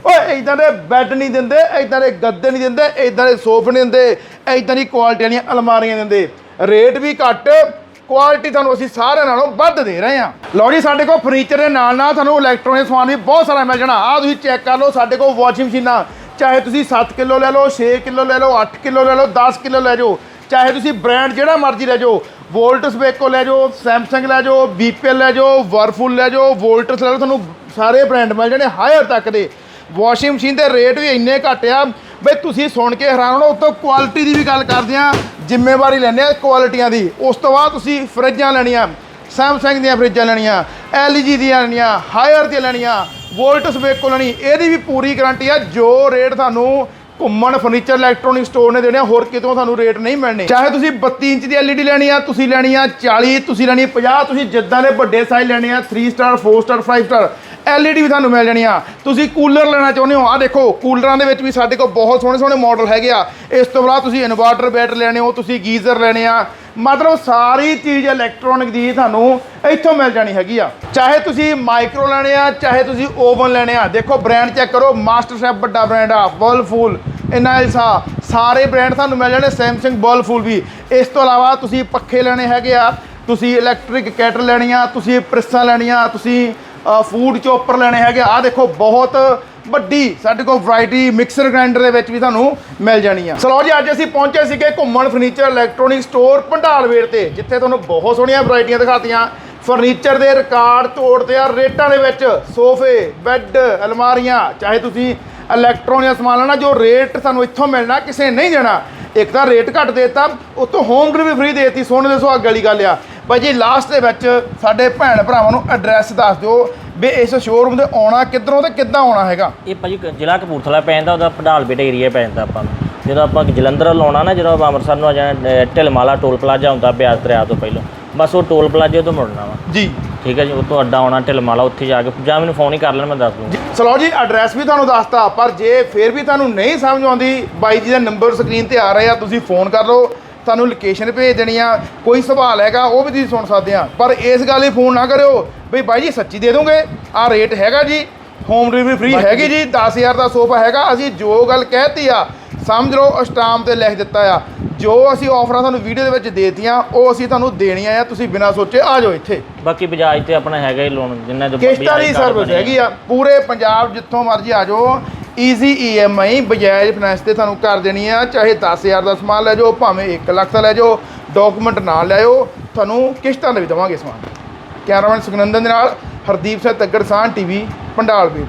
ਓਏ ਇਦਾਂ ਦੇ ਬੈੱਡ ਨਹੀਂ ਦਿੰਦੇ ਇਦਾਂ ਦੇ ਗੱਦੇ ਨਹੀਂ ਦਿੰਦੇ ਇਦਾਂ ਦੇ ਸੋਫੇ ਨਹੀਂ ਦਿੰਦੇ ਇਦਾਂ ਦੀ ਕੁਆਲਿਟੀ ਵਾਲੀਆਂ ਅਲਮਾਰੀਆਂ ਦਿੰਦੇ। ਰੇਟ ਵੀ ਘੱਟ ਕੁਆਲਿਟੀ ਤੁਹਾਨੂੰ ਅਸੀਂ ਸਾਰਿਆਂ ਨਾਲੋਂ ਵੱਧ ਦੇ ਰਹੇ ਹਾਂ ਲਓ ਜੀ, ਸਾਡੇ ਕੋਲ ਫਰਨੀਚਰ ਦੇ ਨਾਲ ਨਾਲ ਤੁਹਾਨੂੰ ਇਲੈਕਟ੍ਰੋਨਿਕ ਸਮਾਨ ਵੀ ਬਹੁਤ ਸਾਰਾ ਮਿਲ ਜਾਣਾ। ਆਹ ਤੁਸੀਂ ਚੈੱਕ ਕਰ ਲਓ, ਸਾਡੇ ਕੋਲ ਵਾਸ਼ਿੰਗ ਮਸ਼ੀਨਾਂ ਚਾਹੇ ਤੁਸੀਂ 7 ਕਿਲੋ ਲੈ ਲਓ 6 ਕਿਲੋ ਲੈ ਲਓ 8 ਕਿਲੋ ਲੈ ਲਓ 10 ਕਿਲੋ ਲੈ ਜਾਓ, ਚਾਹੇ ਤੁਸੀਂ ਬ੍ਰਾਂਡ ਜਿਹੜਾ ਮਰਜ਼ੀ ਲੈ ਜਾਓ, ਵੋਲਟਸ ਵੇਕੋ ਲੈ ਜਾਓ, ਸੈਮਸੰਗ ਲੈ ਜਾਓ, ਬੀਪੀਐਲ ਲੈ ਜਾਓ, ਵਰਫੁਲ ਲੈ ਜਾਓ, ਵੋਲਟਸ ਲੈ ਲਓ, ਤੁਹਾਨੂੰ ਸਾਰੇ ਬ੍ਰਾਂਡ ਮਿਲ ਜਾਣੇ ਹਾਇਰ ਤੱਕ ਦੇ। ਵਾਸ਼ਿੰਗ ਮਸ਼ੀਨ ਦੇ ਰੇਟ ਵੀ ਇੰਨੇ ਘੱਟ ਆ। ਬਈ ਤੁਸੀਂ ਸੁਣ ਕੇ ਹੈਰਾਨ ਹੋ ਉਤੋਂ ਕੁਆਲਿਟੀ ਦੀ ਵੀ ਗੱਲ ਕਰਦੇ ਆ, ਜ਼ਿੰਮੇਵਾਰੀ ਲੈਂਦੇ ਆ ਕੁਆਲਿਟੀਆਂ ਦੀ। ਉਸ ਤੋਂ ਬਾਅਦ ਤੁਸੀਂ ਫਰਿੱਜਾਂ ਲੈਣੀਆਂ, ਸੈਮਸੰਗ ਦੀਆਂ ਫਰਿੱਜਾਂ ਲੈਣੀਆਂ LG ਦੀਆਂ ਲੈਣੀਆਂ, ਹਾਇਰ ਦੀਆਂ ਲੈਣੀਆਂ। ਵੋਲਟਸ ਵੇਕੋ ਲੈਣੀ ਇਹਦੀ ਵੀ ਪੂਰੀ ਗਾਰੰਟੀ ਆ ਜੋ ਰੇਟ ਤੁਹਾਨੂੰ ਘੁੰਮਣ ਫਰਨੀਚਰ ਇਲੈਕਟ੍ਰੋਨਿਕ ਸਟੋਰ ਨੇ ਦੇਣੇ ਆ, ਹੋਰ ਕਿਤੋਂ ਤੁਹਾਨੂੰ ਰੇਟ ਨਹੀਂ ਮਿਲਣੇ। ਚਾਹੇ ਤੁਸੀਂ 32 ਇੰਚ ਦੀ LED ਲੈਣੀ ਆ ਤੁਸੀਂ ਲੈਣੀ ਆ 40 ਤੁਸੀਂ ਲੈਣੀ ਆ 50 ਤੁਸੀਂ ਜਿੱਦਾਂ ਦੇ ਵੱਡੇ ਸਾਈਜ਼ ਲੈਣੇ ਆ 3 ਸਟਾਰ 4 ਸਟਾਰ 5 ਸਟਾਰ LED ਵੀ ਤੁਹਾਨੂੰ ਮਿਲ ਜਾਣੀ ਆ। ਤੁਸੀਂ ਕੂਲਰ ਲੈਣਾ ਚਾਹੁੰਦੇ ਹੋ ਆ ਦੇਖੋ ਕੂਲਰਾਂ ਦੇ ਵਿੱਚ ਵੀ ਸਾਡੇ ਕੋਲ ਬਹੁਤ ਸੋਹਣੇ ਸੋਹਣੇ ਮਾਡਲ ਹੈਗੇ ਆ। ਇਸ ਤੋਂ ਬਾਅਦ ਤੁਸੀਂ ਇਨਵਰਟਰ ਬੈਟਰ ਲੈਣੇ ਹੋ ਤੁਸੀਂ ਗੀਜ਼ਰ ਲੈਣੇ ਆ ਮਤਲਬ ਸਾਰੀ ਚੀਜ਼ ਇਲੈਕਟ੍ਰੋਨਿਕ ਦੀ ਤੁਹਾਨੂੰ ਇੱਥੋਂ ਮਿਲ ਜਾਣੀ ਹੈਗੀ ਆ। ਚਾਹੇ ਤੁਸੀਂ ਮਾਈਕਰੋ ਲੈਣੇ ਆ, ਚਾਹੇ ਤੁਸੀਂ ਓਵਨ ਲੈਣੇ ਆ। ਦੇਖੋ ਬ੍ਰਾਂਡ ਚੈੱਕ ਕਰੋ ਮਾਸਟਰ ਸ਼ੈਫ ਵੱਡਾ ਬ੍ਰਾਂਡ ਆ ਵਰਲਫੂਲ ਇਨਾਇਲਸਾ ਸਾਰੇ ਬ੍ਰਾਂਡ ਤੁਹਾਨੂੰ ਮਿਲ ਜਾਣੇ ਸੈਮਸੰਗ ਵਰਲਫੂਲ ਵੀ। ਇਸ ਤੋਂ ਇਲਾਵਾ ਤੁਸੀਂ ਪੱਖੇ ਲੈਣੇ ਹੈਗੇ ਆ, ਤੁਸੀਂ ਇਲੈਕਟ੍ਰਿਕ ਕੈਟਲ ਲੈਣੀਆਂ ਤੁਸੀਂ ਪ੍ਰੈਸਾਂ ਲੈਣੀਆਂ ਤੁਸੀਂ ਫੂਡ ਚੋਪਰ ਲੈਣੇ ਹੈਗੇ ਆ। ਦੇਖੋ, ਬਹੁਤ ਵੱਡੀ ਸਾਡੇ ਕੋਲ ਵੈਰਾਈਟੀ ਮਿਕਸਰ ਗ੍ਰਾਈਂਡਰ ਦੇ ਵਿੱਚ ਵੀ ਤੁਹਾਨੂੰ ਮਿਲ ਜਾਣੀ ਆ। ਚਲੋ ਜੀ, ਅੱਜ ਅਸੀਂ ਪਹੁੰਚੇ ਸੀਗੇ ਘੁੰਮਣ ਫਰਨੀਚਰ ਇਲੈਕਟ੍ਰੋਨਿਕ ਸਟੋਰ ਪੰਡਾਲਵੇਰ ਤੇ, ਜਿੱਥੇ ਤੁਹਾਨੂੰ ਬਹੁਤ ਸੋਹਣੀਆਂ ਵੈਰਾਈਟੀਆਂ ਦਿਖਾਤੀਆਂ। ਫਰਨੀਚਰ ਦੇ ਰਿਕਾਰਡ ਤੋੜਦੇ ਆ, ਰੇਟਾਂ ਦੇ ਵਿੱਚ ਸੋਫੇ ਬੈੱਡ ਅਲਮਾਰੀਆਂ, ਚਾਹੇ ਤੁਸੀਂ ਇਲੈਕਟ੍ਰੋਨਿਕ ਸਮਾਨ ਲੈਣਾ, ਜੋ ਰੇਟ ਸਾਨੂੰ ਇੱਥੋਂ ਮਿਲਣਾ, ਕਿਸੇ ਨਹੀਂ ਦੇਣਾ। ਇੱਕ ਤਾਂ ਰੇਟ ਘੱਟ ਦੇਤਾ, ਉਤੋਂ ਹੋਮ ਡਿਲੀਵਰੀ ਫ੍ਰੀ ਦੇਤੀ ਸੋਹਣੇ ਦੇ ਸੁਹਾਗ ਵਾਲੀ ਗੱਲ ਆ। ਬਾਈ ਜੀ ਲਾਸਟ ਦੇ ਵਿੱਚ ਸਾਡੇ ਭੈਣ ਭਰਾਵਾਂ ਨੂੰ ਐਡਰੈਸ ਦੱਸ ਦਿਓ। ਵੀ ਇਸ ਸ਼ੋਰੂਮ ਦੇ ਆਉਣਾ ਕਿੱਧਰੋਂ ਤੇ ਕਿੱਦਾਂ ਆਉਣਾ ਹੈਗਾ? ਇਹ ਭਾਜੀ ਕ- ਜ਼ਿਲ੍ਹਾ ਕਪੂਰਥਲਾ ਪੈ ਜਾਂਦਾ ਉਹਦਾ ਪੜਾਲ ਬੇਟਾ ਏਰੀਆ ਪੈ ਜਾਂਦਾ ਆਪਾਂ ਨੂੰ। ਜਦੋਂ ਆਪਾਂ ਜਲੰਧਰ ਵੱਲ ਆਉਣਾ ਨਾ ਜਦੋਂ ਆਪਾਂ ਅੰਮ੍ਰਿਤਸਰ ਨੂੰ ਆ ਜਾਣਾ ਅ, ਢਿਲਮਾਲਾ ਟੋਲ ਪਲਾਜ਼ਾ ਹੁੰਦਾ ਬਿਆਸ ਦਰਿਆ ਤੋਂ ਪਹਿਲਾਂ। ਬਸ ਉਹ ਟੋਲ ਪਲਾਜ਼ੇ ਤੋਂ ਮੁੜਨਾ ਵਾ। ਜੀ। ਠੀਕ ਹੈ ਜੀ ਉਹ ਤੋਂ ਅੱਡਾ ਆਉਣਾ ਢਿਲਮਾਲਾ ਉੱਥੇ ਜਾ ਕੇ। ਜਾਂ ਮੈਨੂੰ ਫੋਨ ਹੀ ਕਰ ਲੈਣ ਮੈਂ ਦੱਸ ਦੂੰਗਾ। ਚਲੋ ਜੀ ਐਡਰੈਸ ਵੀ ਤੁਹਾਨੂੰ ਦੱਸਤਾ ਪਰ ਜੇ ਫੇਰ ਵੀ ਤੁਹਾਨੂੰ ਨਹੀਂ ਸਮਝ ਆਉਂਦੀ ਬਾਈ ਜੀ ਦਾ ਨੰਬਰ ਸਕਰੀਨ ਤੇ ਆ ਰਹੇ ਤੁਸੀਂ ਫੋਨ ਕਰ ਲਓ। ਤੁਹਾਨੂੰ ਲੋਕੇਸ਼ਨ ਭੇਜ ਦੇਣੀ ਆ ਕੋਈ ਸਵਾਲ ਹੈਗਾ ਉਹ ਵੀ ਤੁਸੀਂ ਸੁਣ ਸਕਦੇ ਆ। ਪਰ ਇਸ ਗੱਲ ਲਈ ਫੋਨ ਨਾ ਕਰਿਓ। ਵੀ ਬਾਈ ਜੀ ਸੱਚੀ ਦੇ ਦੋਗੇ? ਆ ਰੇਟ ਹੈਗਾ ਜੀ। ਹੋਮ ਡਿਲੀਵਰੀ ਫ੍ਰੀ ਹੈਗੀ ਜੀ। 10000 ਦਾ ਸੋਫਾ ਹੈਗਾ। ਅਸੀਂ ਜੋ ਗੱਲ ਕਹਿਤੀ ਆ ਸਮਝ ਲਓ ਸਟਾਮ ਤੇ ਲਿਖ ਦਿੱਤਾ ਆ। ਜੋ ਅਸੀਂ ਆਫਰਾਂ ਤੁਹਾਨੂੰ ਵੀਡੀਓ ਦੇ ਵਿੱਚ ਦੇਤੀਆਂ ਉਹ ਅਸੀਂ ਤੁਹਾਨੂੰ ਦੇਣੀਆਂ ਆ ਤੁਸੀਂ ਬਿਨਾਂ ਸੋਚੇ ਆ ਜਾਓ ਇੱਥੇ। ਬਾਕੀ ਬਜਾਜ ਤੇ ਆਪਣਾ ਹੈਗਾ ਹੀ ਲੋਨ ਜਿੰਨਾ ਜੋ ਕਿਸ਼ਤਾਂ ਦੀ ਸਰਵਿਸ ਹੈਗੀ ਆ ਪੂਰੇ ਪੰਜਾਬ ਜਿੱਥੋਂ ਮਰਜ਼ੀ ਆ ਜਾਓ ਈਜ਼ੀ ਈਐਮਆਈ ਬਜਾਜ ਫਾਈਨੈਂਸ ਤੇ ਤੁਹਾਨੂੰ ਕਰ ਦੇਣੀ ਆ ਚਾਹੇ 10000 ਦਾ ਸਮਾਨ ਲੈ ਜਾਓ ਭਾਵੇਂ 1 ਲੱਖ ਦਾ ਲੈ ਜਾਓ ਡਾਕੂਮੈਂਟ ਨਾਲ ਲਿਆਓ ਤੁਹਾਨੂੰ ਕਿਸ਼ਤਾਂ ਦੇ ਵੀ ਦੇਵਾਂਗੇ ਸਮਾਨ। ਕੈਮਰਾਮੈਨ ਸੁਖਨੰਦਨ ਦੇ ਨਾਲ ਹਰਦੀਪ ਸਿੰਘ ਤੱਗੜ ਸਾਹ ਟੀਵੀ ਪੰਡਾਲ ਬੀਟ।